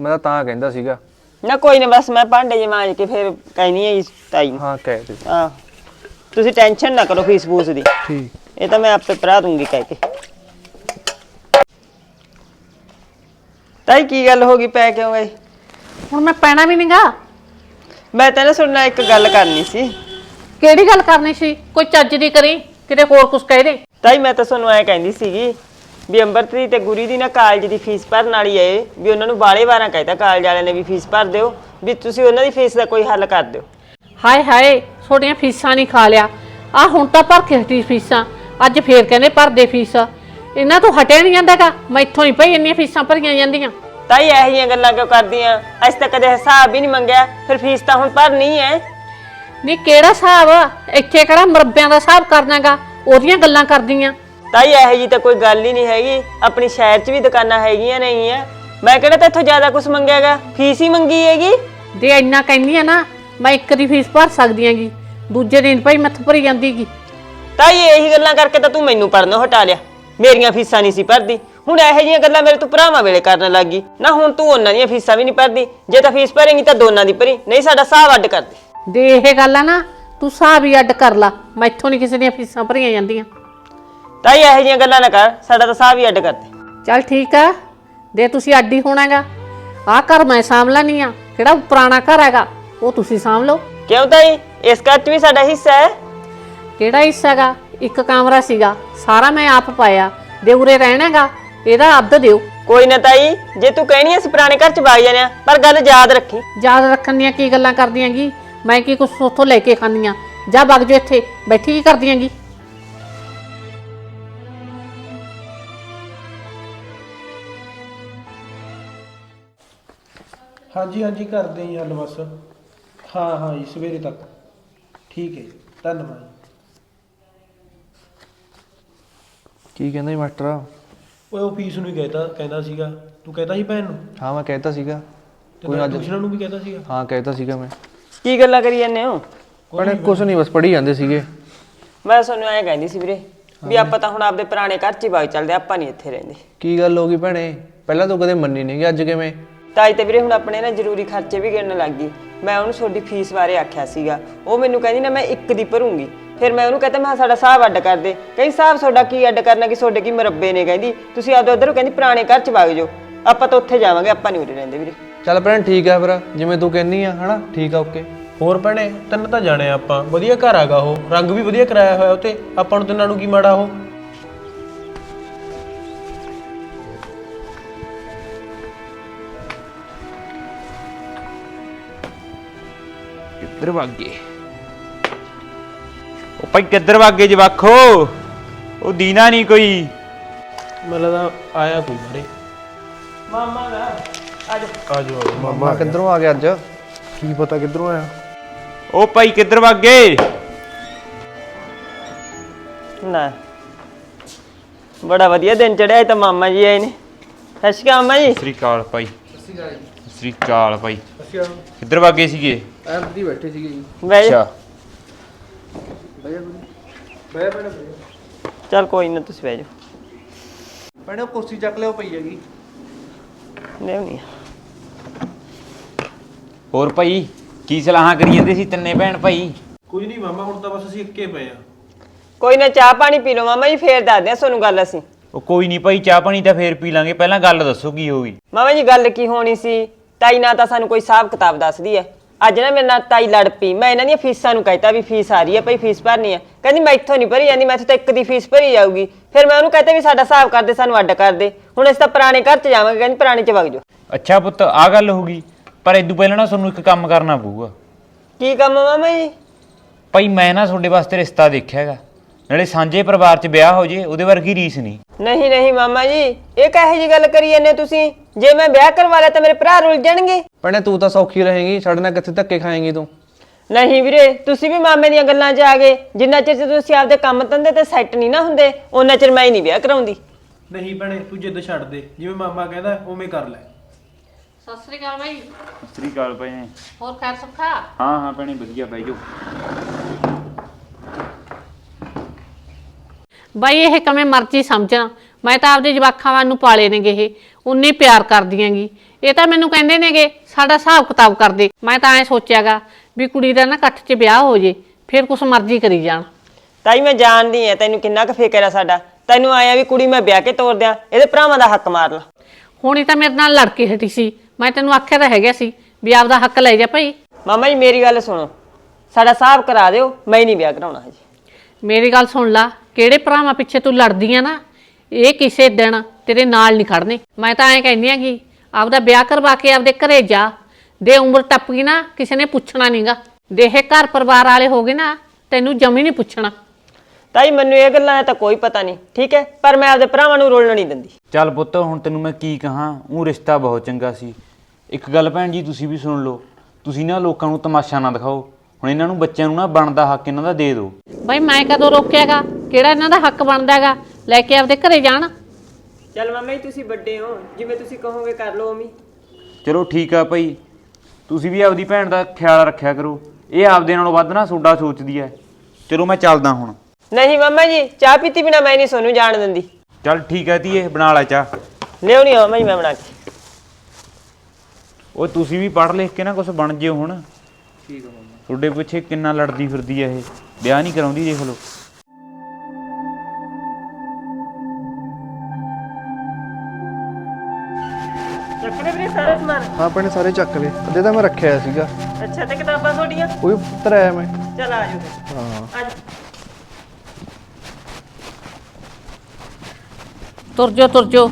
ਮੈਂ ਤਾਂ ਤਾਂ ਕਹਿੰਦਾ ਸੀਗਾ। ਨਾ ਕੋਈ ਨਾ ਬਸ ਮੈਂ ਭਾਂਡੇ ਜੇ ਮਾਂਜ ਕੇ ਫਿਰ ਕਹਿਨੀ ਹੈ ਤਾਈ ਨੂੰ। ਹਾਂ ਕਹਿ ਦੇ ਹਾਂ। ਤੁਸੀਂ ਟੈਨਸ਼ਨ ਨਾ ਕਰੋ ਫੀਸ ਫੂਸ ਦੀ। ਠੀਕ। ਇਹ ਤਾਂ ਮੈਂ ਆਪੇ ਭਰਾ ਦੂੰਗੀ ਕਹਿ ਕੇ। ਤਾਈ ਕੀ ਗੱਲ ਹੋ ਗਈ? ਪੈ ਕਿਉਂ ਗਏ? ਹੁਣ ਮੈਂ ਪੈਣਾ ਵੀ ਨਹੀਂਗਾ ਮੈਂ ਤਾਂ ਨਾ ਤੁਹਾਡੇ ਨਾਲ ਇੱਕ ਗੱਲ ਕਰਨੀ ਸੀ। ਕਿਹੜੀ ਗੱਲ ਕਰਨੀ ਸੀ? ਕੋਈ ਚੱਜ ਦੀ ਕਰੀ ਕਿਤੇ ਹੋਰ ਕੁਝ ਕਹਿ ਦੇ। ਤਾਈ ਮੈਂ ਤਾਂ ਤੁਹਾਨੂੰ ਐ ਕਹਿੰਦੀ ਸੀਗੀ ਵੀ ਅੰਬਰਤਰੀ ਤੇ ਗੁਰੀ ਦੀ ਨਾ ਕਾਲਜ ਦੀ ਫੀਸ ਭਰਨ ਵਾਲੀ ਏ ਵੀ ਉਹਨਾਂ ਨੂੰ ਬਾਲੇ ਵਾਰਾਂ ਕਹਿਤਾ ਕਾਲਜ ਵਾਲਿਆਂ ਨੇ ਵੀ ਫੀਸ ਭਰ ਦਿਓ ਵੀ ਤੁਸੀਂ ਉਹਨਾਂ ਦੀ ਫੀਸ ਦਾ ਕੋਈ ਹੱਲ ਕਰ ਦਿਓ। ਹਾਏ ਹਾਏ ਛੋਟੀਆਂ ਫੀਸਾਂ ਨਹੀਂ ਖਾ ਲਿਆ। ਆ ਹੁਣ ਤਾਂ ਭਰ ਕੇ ਹਟੀ ਫੀਸਾਂ ਅੱਜ ਫੇਰ ਕਹਿੰਦੇ ਭਰ ਦੇ ਫੀਸ। ਇਹਨਾਂ ਤੋਂ ਹਟਿਆ ਨਹੀਂ ਜਾਂਦਾਗਾ ਮੈਥੋਂ ਨਹੀਂ ਪਈ ਇੰਨੀਆਂ ਫੀਸਾਂ ਭਰੀਆਂ ਜਾਂਦੀਆਂ। ਤਾਈ ਇਹੋ ਜਿਹੀਆਂ ਗੱਲਾਂ ਕਿਉਂ ਕਰਦੀਆਂ? ਅੱਜ ਤੱਕ ਕਦੇ ਹਿਸਾਬ ਵੀ ਨਹੀਂ ਮੰਗਿਆ ਫਿਰ ਫੀਸ ਤਾਂ ਹੁਣ ਭਰਨੀ ਹੈ ਨਹੀਂ ਕਿਹੜਾ ਹਿਸਾਬ ਇੱਥੇ ਕਿਹੜਾ ਮਰੱਬਿਆਂ ਦਾ ਹਿਸਾਬ ਕਰਨਾਗਾ ਉਹਦੀਆਂ ਗੱਲਾਂ ਕਰਦੀਆਂ। ਤਾਈ ਇਹੋ ਜੀ ਤਾਂ ਕੋਈ ਗੱਲ ਹੀ ਨਹੀਂ ਹੈਗੀ। ਆਪਣੀ ਸ਼ਹਿਰ 'ਚ ਵੀ ਦੁਕਾਨਾਂ ਹੈਗੀਆਂ ਨਹੀਂ ਆ ਮੈਂ ਕਿਹੜਾ ਤਾਂ ਇੱਥੋਂ ਜ਼ਿਆਦਾ ਕੁਝ ਮੰਗਿਆਗਾ ਫੀਸ ਹੀ ਮੰਗੀ ਹੈਗੀ। ਜੇ ਇੰਨਾ ਕਹਿੰਦੀ ਆ ਨਾ ਮੈਂ ਇੱਕ ਦੀ ਫੀਸ ਭਰ ਸਕਦੀ ਆਂਗੀ ਦੂਜੇ ਦਿਨ ਭਾਈ ਮੈਥੋਂ ਭਰੀ ਜਾਂਦੀਗੀ। ਤਾਈ ਇਹੀ ਗੱਲਾਂ ਕਰਕੇ ਤਾਂ ਤੂੰ ਮੈਨੂੰ ਪੜਨੋਂ ਹਟਾ ਲਿਆ। ਮੇਰੀਆਂ ਫੀਸਾਂ ਨਹੀਂ ਸੀ ਭਰਦੀ। ਹੁਣ ਇਹੋ ਜਿਹੀਆਂ ਗੱਲਾਂ ਮੇਰੇ ਤੋਂ ਭਰਾਵਾਂ ਵੇਲੇ ਕਰਨ ਲੱਗੀ ਨਾ ਹੁਣ ਤੂੰ ਉਹਨਾਂ ਦੀਆਂ ਫੀਸਾਂ ਵੀ ਨਹੀਂ ਭਰਦੀ। ਜੇ ਤਾਂ ਫੀਸ ਭਰੇਂਗੀ ਤਾਂ ਦੋਨਾਂ ਦੀ ਭਰੀ। ਨਹੀਂ ਸਾਡਾ ਹਿਸਾਬ ਅੱਡ ਕਰ ਦੇ ਇਹ ਗੱਲ ਆ ਨਾ ਤੂੰ ਹਿਸਾਬ ਹੀ ਅੱਡ ਕਰ ਲਾ ਮੈਥੋਂ ਨਹੀਂ ਕਿਸੇ ਦੀਆਂ ਫੀਸਾਂ ਭਰੀਆਂ ਜਾਂਦੀਆਂ। ਤਾਈ ਇਹੋ ਜਿਹੀਆਂ ਗੱਲਾਂ ਨਾ ਕਰ ਸਾਡਾ ਤਾਂ ਹਿਸਾਬ ਹੀ ਅੱਡ ਕਰ ਦੇ। ਚੱਲ ਠੀਕ ਆ ਦੇ ਤੁਸੀਂ ਅੱਡ ਹੀ ਹੋਣਾਗਾ ਆ ਘਰ ਮੈਂ ਸਾਂਭ ਲੈਣੀ ਆ ਕਿਹੜਾ ਪੁਰਾਣਾ ਘਰ ਹੈਗਾ ਉਹ ਤੁਸੀਂ ਸਾਂਭ ਲਓ ਕਿਉਂ ਤਾਈ ਇਸ ਘਰ 'ਚ ਵੀ ਸਾਡਾ ਹਿੱਸਾ ਹੈ। ਕਿਹੜਾ ਹਿੱਸਾ ਹੈਗਾ? ਇੱਕ ਕਮਰਾ ਸੀਗਾ ਸਾਰਾ ਮੈਂ ਆਪ ਪਾਇਆ ਦੇ ਉਰੇ ਰਹਿਣਾਗਾ ਇਹਦਾ ਅੱਧ ਦਿਓ। ਕੋਈ ਨਾ ਤਾਈ ਜੇ ਤੂੰ ਕਹਿਣੀ ਅਸੀਂ ਪੁਰਾਣੇ ਘਰ 'ਚ ਵਗ ਜਾਣੇ ਆ ਪਰ ਗੱਲ ਯਾਦ ਰੱਖੀ। ਯਾਦ ਰੱਖਣ ਦੀਆਂ ਕੀ ਗੱਲਾਂ ਕਰਦੀਆਂਗੀ ਮੈਂ ਕੀ ਕੁਛ ਉੱਥੋਂ ਲੈ ਕੇ ਖਾਂਦੀਆਂ ਜਾ ਵਗ ਜੋ ਇੱਥੇ ਬੈਠੀ ਕੀ ਕਰਦੀਆਂਗੀ ਹਾਂਜੀ ਹਾਂਜੀ ਕਰਦੇ ਹੀ ਹੱਲ ਬਸ। ਹਾਂ ਹਾਂ ਜੀ ਸਵੇਰੇ ਤੱਕ। ਠੀਕ ਹੈ ਜੀ, ਧੰਨਵਾਦ। ਜੀ। ਕੀ ਕਹਿੰਦਾ ਜੀ ਮਾਸਟਰ ਓਏ ਉਹ ਫੀਸ ਨੂੰ ਹੀ ਕਹਿਤਾ ਕਹਿੰਦਾ ਸੀਗਾ। ਤੂੰ ਕਹਿਤਾ ਸੀ ਭੈਣ ਨੂੰ? ਹਾਂ ਮੈਂ ਕਹਿਤਾ ਸੀਗਾ। ਤੇ ਕੋਈ ਮੈਂ ਅੱਜ ਟਿਊਸ਼ਨਾਂ ਨੂੰ ਵੀ ਕਹਿਤਾ ਸੀਗਾ? ਹਾਂ ਕਹਿਤਾ ਸੀਗਾ ਮੈਂ। ਕੀ ਗੱਲਾਂ ਕਰੀ ਜਾਂਦੇ ਹੋ? ਭੈਣੇ ਕੁਛ ਨਹੀਂ ਬਸ ਪੜ੍ਹੀ ਜਾਂਦੇ ਸੀਗੇ। ਮੈਂ ਤੁਹਾਨੂੰ ਐਂ ਕਹਿੰਦੀ ਸੀ ਵੀਰੇ ਵੀ ਆਪਾਂ ਤਾਂ ਹੁਣ ਆਪਦੇ ਪੁਰਾਣੇ ਘਰ 'ਚ ਹੀ ਵਗ ਚੱਲਦੇ ਆਪਾਂ ਨਹੀਂ ਇੱਥੇ ਰਹਿੰਦੇ। ਕੀ ਗੱਲ ਹੋ ਗਈ ਭੈਣੇ? ਪਹਿਲਾਂ ਤਾਂ ਕਦੇ ਮੰਨੀ ਨਹੀਂ ਅੱਜ ਕਿਵੇਂ? ਤਾਈ ਤੇ ਵੀਰੇ ਹੁਣ ਆਪਣੇ ਨਾ ਜ਼ਰੂਰੀ ਖਰਚੇ ਵੀ ਗਿਣਨ ਲੱਗ ਗਈ। ਮੈਂ ਉਹਨੂੰ ਤੁਹਾਡੀ ਫੀਸ ਬਾਰੇ ਆਖਿਆ ਸੀਗਾ। ਉਹ ਮੈਨੂੰ ਕਹਿੰਦੀ ਨਾ ਮੈਂ ਇੱਕ ਦੀ ਭਰੂੰਗੀ। ਫਿਰ ਮੈਂ ਉਹਨੂੰ ਕਹਤਾ ਮੈਂ ਸਾਡਾ ਹਿਸਾਬ ਅੱਡ ਕਰ ਦੇ। ਕਹਿੰਦੀ ਹਿਸਾਬ ਤੁਹਾਡਾ ਕੀ ਅੱਡ ਕਰਨਾ ਕਿ ਤੁਹਾਡੇ ਕੀ ਮਰੱਬੇ ਨੇ? ਕਹਿੰਦੀ ਤੁਸੀਂ ਆਪਦੇ ਉਧਰ ਕਹਿੰਦੀ ਪੁਰਾਣੇ ਘਰ 'ਚ ਵਗ ਜਾਓ। ਆਪਾਂ ਤਾਂ ਉੱਥੇ ਜਾਵਾਂਗੇ ਆਪਾਂ ਨਹੀਂ ਉਰੇ ਰਹਿੰਦੇ ਵੀਰੇ। ਚੱਲ ਭੈਣ ਠੀਕ ਆ ਫਿਰ ਜਿਵੇਂ ਤੂੰ ਕਹਿੰਨੀ ਆ ਹਨਾ? ਠੀਕ ਆ ਓਕੇ ਹੋਰ ਭੈਣੇ ਤਿੰਨ ਤਾਂ ਜਾਣੇ ਆ ਆਪਾਂ। ਵਧੀਆ ਘਰ ਆਗਾ ਉਹ। ਰੰਗ ਵੀ ਵਧੀਆ ਕਰਾਇਆ ਹੋਇਆ ਉਤੇ ਆਪਾਂ ਨੂੰ ਤਿੰਨਾਂ ਨੂੰ ਕੀ ਮਾੜਾ ਉਹ? ਕਿੱਧਰ ਵਾਗੇ ਉਹ ਭਾਈ ਕਿੱਧਰ ਵਾਗੇ ਜਵਾਖੋ? ਉਹ ਦੀਨਾ ਨਹੀਂ ਕੋਈ। ਮੈਨੂੰ ਲੱਗਦਾ ਆਇਆ ਕੋਈ ਬਾਰੇ ਮਾਮਾ ਦਾ। ਅੱਜ ਮਾਮਾ ਕਿੱਧਰੋਂ ਆ ਗਿਆ ਅੱਜ? ਕੀ ਪਤਾ ਕਿੱਧਰੋਂ ਆਇਆ? ਉਹ ਭਾਈ ਕਿੱਧਰ ਵਾਗੇ ਨਾ। ਬੜਾ ਵਧੀਆ ਦਿਨ ਚੜਿਆ ਤਾਂ ਮਾਮਾ ਜੀ ਆਏ ਨੇ। ਸਤਿ ਸ਼੍ਰੀ ਅਕਾਲ ਮਾਮਾ ਜੀ। ਸ੍ਰੀ ਅਕਾਲ ਭਾਈ। ਸ੍ਰੀ ਅਕਾਲ ਭਾਈ। ਕਿੱਧਰ ਵਾਗੇ ਸੀਗੇ? ਐਮਪੀ ਬੈਠੇ ਸੀਗੇ ਜੀ। ਬਹਿ ਜਾ। ਅੱਛਾ। ਬੈ ਬੈ ਚੱਲ ਕੋਈ ਨਾ ਤੁਸੀਂ ਬਹਿ ਜਾਓ। ਭੈਣੇ ਉਹ ਕੁਰਸੀ ਚੱਕ ਲਿਓ ਪਈ ਹੈਗੀ। ਲਿਆਉਣੀ ਆ। ਹੋਰ ਭਾਈ ਕੀ ਸਲਾਹਾਂ ਕਰੀ ਜਾਂਦੇ ਸੀ ਤਿੰਨੇ ਭੈਣ ਭਾਈ? ਕੁਝ ਨਹੀਂ ਮਾਮਾ ਹੁਣ ਤਾਂ ਬਸ ਅਸੀਂ ਇੱਕੇ ਪਏ ਆ। ਕੋਈ ਨਾ ਚਾਹ ਪਾਣੀ ਪੀ ਲਓ ਮਾਮਾ ਜੀ ਫੇਰ ਦੱਸਦੇ ਆ ਤੁਹਾਨੂੰ ਗੱਲ ਅਸੀਂ। ਉਹ ਕੋਈ ਨਹੀਂ ਭਾਈ ਚਾਹ ਪਾਣੀ ਤਾਂ ਫੇਰ ਪੀ ਲਾਂਗੇ ਪਹਿਲਾਂ ਗੱਲ ਦੱਸੋ ਕੀ ਹੋ ਗਈ? ਮਾਮਾ ਜੀ ਗੱਲ ਕੀ ਹੋਣੀ ਸੀ? ਤਾਈ ਨਾ ਤਾਂ ਸਾਨੂੰ ਕੋਈ ਹਿਸਾਬ ਕਿਤਾਬ ਦੱਸਦੀ ਐ ਅੱਜ ਨਾ ਮੇਰੇ ਨਾਲ ਤਾਈ ਲੜ ਪਈ। ਮੈਂ ਇਹਨਾਂ ਦੀਆਂ ਫੀਸਾਂ ਨੂੰ ਕਹਿਤਾ ਵੀ ਫੀਸ ਆ ਰਹੀ ਹੈ ਭਈ ਫੀਸ ਭਰਨੀ ਹੈ। ਕਹਿੰਦੀ ਮੈਂ ਇੱਥੋਂ ਨਹੀਂ ਭਰੀ ਜਾਂਦੀ ਮੈਂ ਇੱਥੋਂ ਤਾਂ ਇੱਕ ਦੀ ਫੀਸ ਭਰੀ ਜਾਊਗੀ। ਫਿਰ ਮੈਂ ਉਹਨੂੰ ਕਹਤਾ ਵੀ ਸਾਡਾ ਹਿਸਾਬ ਕਰਦੇ ਸਾਨੂੰ ਅੱਡ ਕਰ ਦੇ। ਹੁਣ ਅਸੀਂ ਤਾਂ ਪੁਰਾਣੇ ਘਰ 'ਚ ਜਾਵਾਂਗੇ ਕਹਿੰਦੀ ਪੁਰਾਣੇ 'ਚ ਵਗ ਜਾਓ। ਅੱਛਾ ਪੁੱਤ ਆ ਗੱਲ ਹੋ ਗਈ। ਪਰ ਇਦੋਂ ਪਹਿਲਾਂ ਨਾ ਤੁਹਾਨੂੰ ਇੱਕ ਕੰਮ ਕਰਨਾ ਪਊਗਾ। ਕੀ ਕੰਮ ਆ ਮਾਮਾ ਜੀ? ਭਾਈ ਮੈਂ ਨਾ ਤੁਹਾਡੇ ਵਾਸਤੇ ਰਿਸ਼ਤਾ ਦੇਖਿਆ ਹੈਗਾ। ਨਾਲੇ ਸਾਂਝੇ ਪਰਿਵਾਰ 'ਚ ਵਿਆਹ ਹੋ ਜੇ ਉਹਦੇ ਵਰਗੀ ਰੀਸ ਨਹੀਂ। ਨਹੀਂ ਨਹੀਂ ਮਾਮਾ ਜੀ ਇਹ ਕਹੇ ਜੀ ਗੱਲ ਕਰੀ ਜਾਂਦੇ ਤੁਸੀਂ? ਜੇ ਮੈਂ ਵਿਆਹ ਕਰਵਾ ਲਿਆ ਤਾਂ ਮੇਰੇ ਭਰਾ ਰੁੱਲ ਜਾਣਗੇ। ਭੈਣੇ ਤੂੰ ਤਾਂ ਸੌਖੀ ਰਹੇਗੀ ਸਾਡੇ ਨਾਲ ਕਿੱਥੇ ਧੱਕੇ ਖਾਏਂਗੀ ਤੂੰ? ਨਹੀਂ ਵੀਰੇ ਤੁਸੀਂ ਵੀ ਮਾਮੇ ਦੀਆਂ ਗੱਲਾਂ 'ਚ ਆ ਗਏ। ਜਿੰਨਾ ਚਿਰ ਤੁਸੀਂ ਆਪਦੇ ਕੰਮ ਧੰਦੇ ਤੇ ਸੈੱਟ ਨਹੀਂ ਨਾ ਹੁੰਦੇ ਉਹਨਾਂ ਚਿਰ ਮੈਂ ਹੀ ਨਹੀਂ ਵਿਆਹ ਕਰਾਉਂਦੀ। ਨਹੀਂ ਭੈਣੇ ਤੂੰ ਜਿੱਦ ਛੱਡ ਦੇ। ਜਿਵੇਂ ਮਾਮਾ ਕਹਿੰਦਾ ਉਵੇਂ ਕਰ ਲੈ। ਸਤਿ ਸ੍ਰੀ ਅਕਾਲ ਬਾਈ। ਸ੍ਰੀ ਅਕਾਲ ਭਾਈ ਹੋਰ ਖੈਰ ਸੁੱਖਾ ਹਾਂ ਹਾਂ ਭੈਣੇ ਵਧੀਆ ਬਾਈ ਜੋ। ਬਾਈ ਇਹ ਕਮੇ ਮਰਜ਼ੀ ਸਮਝਣਾ ਮੈਂ ਤਾਂ ਆਪਦੇ ਜਵਾਕਾਂ ਵਾਂ ਨੂੰ ਪਾਲੇ ਨੇਗੇ ਇਹ। ਉਨੇ ਪਿਆਰ ਕਰਦੀਆਂਗੀ। ਇਹ ਤਾਂ ਮੈਨੂੰ ਕਹਿੰਦੇ ਨੇਗੇ ਸਾਡਾ ਹਿਸਾਬ ਕਿਤਾਬ ਕਰ ਦੇ। ਮੈਂ ਤਾਂ ਐ ਸੋਚਿਆਗਾ ਵੀ ਕੁੜੀ ਦਾ ਨਾ ਇਕੱਠ 'ਚ ਵਿਆਹ ਹੋ ਜੇ ਫਿਰ ਕੁਛ ਮਰਜ਼ੀ ਕਰੀ ਜਾਣ। ਤਾਈ ਮੈਂ ਜਾਣਦੀ ਐ ਤੈਨੂੰ ਕਿੰਨਾ ਕੁ ਫਿਕਰ ਆ ਸਾਡਾ। ਤੈਨੂੰ ਆਇਆ ਵੀ ਕੁੜੀ ਮੈਂ ਵਿਆਹ ਕੇ ਤੋਰ ਦਿਆਂ ਇਹਦੇ ਭਰਾਵਾਂ ਦਾ ਹੱਕ ਮਾਰ ਲਾ। ਹੁਣ ਤਾਂ ਮੇਰੇ ਨਾਲ ਲੜ ਕੇ ਹਟੀ ਸੀ। ਮੈਂ ਤੈਨੂੰ ਆਖਿਆ ਤਾਂ ਹੈਗਾ ਸੀ ਵੀ ਆਪਦਾ ਹੱਕ ਲੈ ਜਾ ਭਾਈ। ਮਾਮਾ ਜੀ ਮੇਰੀ ਗੱਲ ਸੁਣੋ। ਸਾਡਾ ਹਿਸਾਬ ਕਰਾ ਦਿਓ ਮੈਂ ਨਹੀਂ ਵਿਆਹ ਕਰਾਉਣਾ ਹਜੇ। ਮੇਰੀ ਗੱਲ ਸੁਣ ਲਾ ਕਿਹੜੇ ਭਰਾਵਾਂ ਪਿੱਛੇ ਤੂੰ ਲੜਦੀ ਆ ਨਾ ਇਹ ਕਿਸੇ ਦਿਨ ਤੇਰੇ ਨਾਲ ਨਹੀਂ ਖੜਨੇ। ਮੈਂ ਤਾਂ ਐਂ ਕਹਿੰਦੀ ਆ ਕਿ ਆਪਦਾ ਵਿਆਹ ਕਰਵਾ ਕੇ ਆਪਦੇ ਘਰੇ ਜਾ। ਦੇ ਉਮਰ ਟੱਪ ਗਈ ਨਾ ਕਿਸੇ ਨੇ ਪੁੱਛਣਾ ਨਹੀਂਗਾ ਦੇਹ ਘਰ ਪਰਿਵਾਰ ਵਾਲੇ ਹੋ ਗਏ ਨਾ ਤੈਨੂੰ ਜਮੀ ਨਹੀਂ ਪੁੱਛਣਾ। ਤਾਈ ਮੈਨੂੰ ਇਹ ਗੱਲਾਂ ਦਾ ਤਾਂ ਕੋਈ ਪਤਾ ਨਹੀਂ ਠੀਕ ਹੈ? ਪਰ ਮੈਂ ਆਪਦੇ ਭਰਾਵਾਂ ਨੂੰ ਰੋਲਣ ਨਹੀਂ ਦਿੰਦੀ। ਚੱਲ ਪੁੱਤ ਹੁਣ ਤੈਨੂੰ ਮੈਂ ਕੀ ਕਹਾਂ ਉਹ ਰਿਸ਼ਤਾ ਬਹੁਤ ਚੰਗਾ ਸੀ। ਇੱਕ ਗੱਲ ਭੈਣ ਜੀ ਤੁਸੀਂ ਵੀ ਸੁਣ ਲਓ। ਤੁਸੀਂ ਨਾ ਲੋਕਾਂ ਨੂੰ ਤਮਾਸ਼ਾ ਨਾ ਦਿਖਾਓ। ਹੁਣ ਇਹਨਾਂ ਨੂੰ ਬੱਚਿਆਂ ਨੂੰ ਨਾ ਬਣਦਾ ਹੱਕ ਇਹਨਾਂ ਦਾ ਦੇ ਦਿਓ। ਬਈ ਮੈਂ ਕਦੋਂ ਰੋਕਿਆਗਾ? ਕਿਹੜਾ ਇਹਨਾਂ ਦਾ ਹੱਕ ਬਣਦਾਗਾ? ਲੈ ਕੇ ਆਪਦੇ ਘਰੇ ਜਾਣ। ਚੱਲ ਮਾਮਾ ਜੀ ਤੁਸੀਂ ਵੱਡੇ ਹੋ। ਜਿਵੇਂ ਤੁਸੀਂ ਕਹੋਗੇ ਕਰ ਲਓ ਅਮੀ ਚਲੋ ਠੀਕ ਆ ਭਾਈ। ਤੁਸੀਂ ਵੀ ਆਪਦੀ ਭੈਣ ਦਾ ਖਿਆਲ ਰੱਖਿਆ ਕਰੋ। ਇਹ ਆਪਦੇ ਨਾਲੋਂ ਵੱਧ ਨਾ ਤੁਹਾਡਾ ਸੋਚਦੀ ਐ। ਚਲੋ ਮੈਂ ਚੱਲਦਾ ਹੁਣ। ਨਹੀਂ ਮਾਮਾ ਜੀ ਚਾਹ ਪੀਤੀ ਬਿਨਾ ਮੈਂ ਨਹੀਂ ਸੋਨੂੰ ਜਾਣ ਦਿੰਦੀ। ਚੱਲ ਠੀਕ ਹੈ ਧੀਏ ਬਣਾ ਲੈ ਚਾਹ। ਲਿਆਉਣੀ ਆ ਮਾਮਾ ਜੀ ਮੈਂ ਬਣਾ ਕੇ। ਉਹ ਤੁਸੀਂ ਵੀ ਪੜ੍ਹ ਲਿਖ ਕੇ ਨਾ ਕੁਝ ਬਣ ਜਿਓ ਹੁਣ। ਠੀਕ ਹੈ ਤੁਹਾਡੇ ਪਿੱਛੇ ਕਿੰਨਾ ਲੜਦੀ ਫਿਰਦੀ ਐ ਇਹ। ਵਿਆਹ ਨਹੀਂ ਕਰਾਉਂਦੀ ਦੇਖ ਲਓ। ਚੱਕਰੇ ਵੀਰੇ ਸਾਰਾ ਸਮਾਨ। ਹਾਂ ਭੈਣੇ ਸਾਰੇ ਚੱਕ ਲਏ। ਅੱਧੇ ਤਾਂ ਮੈਂ ਰੱਖਿਆ ਸੀਗਾ। ਅੱਛਾ ਤੇ ਕਿਤਾਬਾਂ ਤੁਹਾਡੀਆਂ? ਕੋਈ ਧਰਿਆ ਮੈਂ। ਚੱਲ ਆ ਜਾਓ ਫਿਰ। ਹਾਂ। ਆ ਜਾਓ। ਤੁਰ ਜੋ ਤੁਰ ਜੋ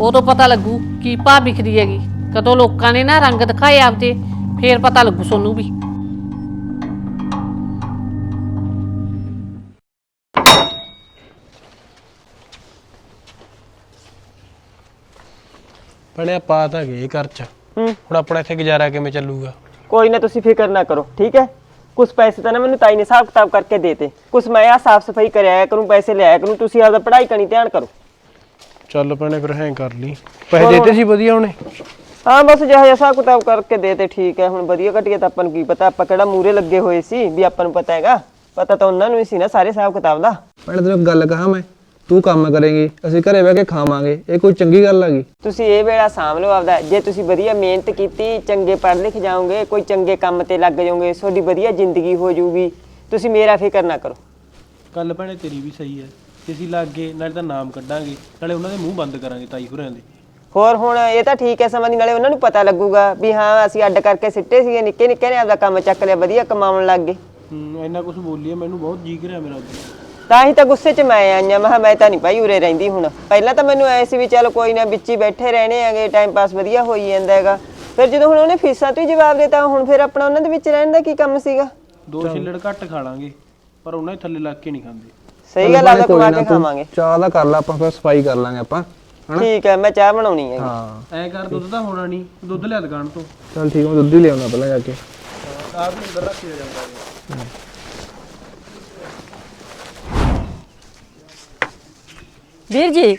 ਉਦੋਂ ਪਤਾ ਲੱਗੂ ਕੀ ਭਾ ਵਿਖਦੀ ਹੈਗੀ। ਕਦੋਂ ਲੋਕਾਂ ਨੇ ਨਾ ਰੰਗ ਦਿਖਾਏ ਆਪਦੇ ਫੇਰ ਪਤਾ ਲੱਗੂ ਸੋਨੂੰ ਵੀ। ਭੈਣੇ ਪਾ ਤਾਂ ਗਏ ਘਰ 'ਚ। ਹੁਣ ਆਪਣਾ ਇੱਥੇ ਗੁਜ਼ਾਰਾ ਕਿਵੇਂ ਚੱਲੂਗਾ? ਕੋਈ ਨਾ ਤੁਸੀਂ ਫਿਕਰ ਨਾ ਕਰੋ ਠੀਕ ਹੈ? ਕੁਝ ਪੈਸੇ ਤਾਂ ਨਾ ਮੈਨੂੰ ਤਾਈ ਨੇ ਹਿਸਾਬ ਕਿਤਾਬ ਕਰਕੇ ਦੇਤੇ ਕੁਝ ਮੈਂ ਆ ਸਾਫ਼ ਸਫ਼ਾਈ ਕਰਿਆ ਕਰੂੰ ਪੈਸੇ ਲਿਆਇਆ ਕਰੂੰ ਤੁਸੀਂ ਆਪਦਾ ਪੜ੍ਹਾਈ ਕਰਨੀ ਧਿਆਨ ਕਰੋ। ਚੱਲ ਭੈਣੇ ਫਿਰ ਹੈਂ ਕਰ ਲਈ। ਪੈਸੇ ਦੇਤੇ ਸੀ ਵਧੀਆ ਉਹਨੇ? ਹਾਂ ਬਸ ਜਿਹੋ ਜਿਹਾ ਹਿਸਾਬ ਕਿਤਾਬ ਕਰਕੇ ਦੇਤੇ ਠੀਕ ਹੈ ਹੁਣ ਵਧੀਆ ਘਟੀਆ ਤਾਂ ਆਪਾਂ ਨੂੰ ਕੀ ਪਤਾ ਆਪਾਂ ਕਿਹੜਾ ਮੂਰੇ ਲੱਗੇ ਹੋਏ ਸੀ ਵੀ ਆਪਾਂ ਨੂੰ ਪਤਾ ਹੈਗਾ। ਪਤਾ ਤਾਂ ਉਹਨਾਂ ਨੂੰ ਹੀ ਸੀ ਨਾ ਸਾਰੇ ਹਿਸਾਬ ਕਿਤਾਬ ਦਾ। ਭੈਣੇ ਤੈਨੂੰ ਇੱਕ ਗੱਲ ਕਹਾਂ ਮੈਂ? ਤੂੰ ਕੰਮ ਕਰੇਂਗੀ ਅਸੀਂ ਘਰੇ ਬਹਿ ਕੇ ਖਾਵਾਂਗੇ ਇਹ ਕੋਈ ਚੰਗੀ ਗੱਲ ਹੈਗੀ ਤੁਸੀਂ ਇਹ ਵੇਲਾ ਸਾਂਭ ਲਓ ਆਪਦਾ ਜੇ ਤੁਸੀਂ ਵਧੀਆ ਮਿਹਨਤ ਕੀਤੀ ਚੰਗੇ ਪੜ੍ਹ ਲਿਖ ਜਾਓਗੇ ਕੋਈ ਚੰਗੇ ਕੰਮ ਤੇ ਲੱਗ ਜਾਓਗੇ ਤੁਹਾਡੀ ਵਧੀਆ ਜ਼ਿੰਦਗੀ ਹੋ ਜਾਊਗੀ। ਤੁਸੀਂ ਮੇਰਾ ਫਿਕਰ ਨਾ ਕਰੋ। ਗੱਲ ਭੈਣੇ ਤੇਰੀ ਵੀ ਸਹੀ ਹੈ ਜੇ ਅਸੀਂ ਲੱਗ ਗਏ ਨਾਲੇ ਤਾਂ ਨਾਮ ਕੱਢਾਂਗੇ ਨਾਲੇ ਉਹਨਾਂ ਦੇ ਮੂੰਹ ਬੰਦ ਕਰਾਂਗੇ ਤਾਈ ਹੁਰਾਂ ਦੇ। ਹੋਰ ਹੁਣ ਇਹ ਤਾਂ ਠੀਕ ਹੈ ਸਮਾਂ ਦੀ ਨਾਲੇ ਉਹਨਾਂ ਨੂੰ ਪਤਾ ਲੱਗੂਗਾ ਵੀ ਹਾਂ ਅਸੀਂ ਅੱਡ ਕਰਕੇ ਸਿੱਟੇ ਸੀਗੇ ਨਿੱਕੇ ਨਿੱਕੇ ਨੇ ਆਪਦਾ ਕੰਮ ਚੱਕ ਲਿਆ ਵਧੀਆ ਕਮਾਉਣ ਲੱਗ ਗਏ। ਹੂੰ ਇੰਨਾ ਕੁਝ ਬੋਲੀਏ ਮੈਨੂੰ ਬਹੁਤ ਜੀ ਰਿਹਾ ਮੇਰਾ ਤਾਂ ਹੀ ਤਾਂ ਗੁੱਸੇ 'ਚ ਮੈਂ ਆਈਆਂ ਮੈਂ ਕਿਹਾ ਮੈਂ ਤਾਂ ਨਹੀਂ ਭਾਈ ਉਰੇ ਰਹਿੰਦੀ ਹੁਣ। ਪਹਿਲਾਂ ਤਾਂ ਮੈਨੂੰ ਐ ਸੀ ਵੀ ਚੱਲ ਕੋਈ ਨਾ ਵਿੱਚ ਹੀ ਬੈਠੇ ਰਹਿਣੇ ਆਗੇ ਟਾਈਮ ਪਾਸ ਵਧੀਆ ਹੋਈ ਜਾਂਦਾ ਹੈਗਾ। ਫਿਰ ਜਦੋਂ ਹੁਣ ਉਹਨੇ ਫੀਸਾਂ ਤੋਂ ਹੀ ਜਵਾਬ ਦਿੱਤਾ ਹੁਣ ਫਿਰ ਆਪਣਾ ਉਹਨਾਂ ਦੇ ਵਿੱਚ ਰਹਿਣ ਦਾ ਕੀ ਕੰਮ ਸੀਗਾ? ਦੋ ਛਿੱਲੜ ਘੱਟ ਖਾ ਲਾਂਗੇ ਪਰ ਉਹਨਾਂ ਦੇ ਥੱਲੇ ਲੱਗ ਕੇ ਨਹੀਂ ਖਾਂਦੇ। ਸਹੀ ਗੱਲ ਆ ਤਾਂ ਕਮਾ ਕੇ ਖਾਵਾਂਗੇ। ਚਾਹ ਦਾ ਕਰ ਲਾ ਆਪਾਂ ਫਿਰ ਸਫ਼ਾਈ ਕਰ ਲਾਂਗੇ ਆਪਾਂ। ਠੀਕ ਹੈ ਮੈਂ ਚਾਹ ਬਣਾਉਣੀ ਹੈ ਹਾਂ। ਐ ਕਰ ਦੁੱਧ ਤਾਂ ਹੋਣਾ ਨਹੀਂ ਦੁੱਧ ਲਿਆ ਦੁਕਾਨ ਤੋਂ। ਚੱਲ ਠੀਕ ਮੈਂ ਦੁੱਧ ਹੀ ਲਿਆਉਣਾ ਪਹਿਲਾਂ ਜਾ ਕੇ। ਆਪ ਨੂੰ ਅੰਦਰ ਰੱਖਿਆ ਜਾਂਦਾ ਹੈ ਵੀਰ ਜੀ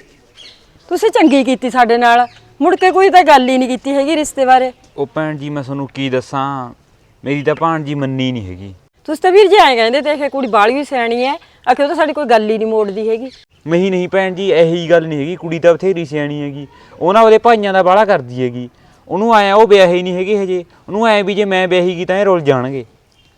ਤੁਸੀਂ ਚੰਗੀ ਕੀਤੀ ਸਾਡੇ ਨਾਲ। ਮੁੜ ਕੇ ਕੋਈ ਤਾਂ ਗੱਲ ਹੀ ਨਹੀਂ ਕੀਤੀ ਹੈਗੀ ਰਿਸ਼ਤੇ ਬਾਰੇ। ਉਹ ਭੈਣ ਜੀ ਮੈਂ ਤੁਹਾਨੂੰ ਕੀ ਦੱਸਾਂ? ਮੇਰੀ ਤਾਂ ਭਾਣਜੀ ਮੰਨੀ ਨਹੀਂ ਹੈਗੀ। ਤੁਸੀਂ ਤਾਂ ਵੀਰ ਜੀ ਐਂ ਕਹਿੰਦੇ ਦੇਖੇ ਕੁੜੀ ਬਾਲੀ ਵੀ ਸਿਆਣੀ ਐ। ਆਖੇ ਉਹ ਤਾਂ ਸਾਡੀ ਕੋਈ ਗੱਲ ਹੀ ਨਹੀਂ ਮੋੜਦੀ ਹੈਗੀ। ਨਹੀਂ ਨਹੀਂ ਭੈਣ ਜੀ ਇਹੀ ਗੱਲ ਨਹੀਂ ਹੈਗੀ। ਕੁੜੀ ਤਾਂ ਬਥੇਰੀ ਸਿਆਣੀ ਹੈਗੀ। ਉਹ ਨਾ ਉਹਦੇ ਭਾਈਆਂ ਦਾ ਬਾਹਲਾ ਕਰਦੀ ਹੈਗੀ। ਉਹਨੂੰ ਆਇਆ ਉਹ ਵਿਆਹੀ ਨਹੀਂ ਹੈਗੀ ਹਜੇ। ਉਹਨੂੰ ਐ ਵੀ ਜੇ ਮੈਂ ਵਿਆਹੀ ਗਈ ਤਾਂ ਇਹ ਰੁੱਲ ਜਾਣਗੇ।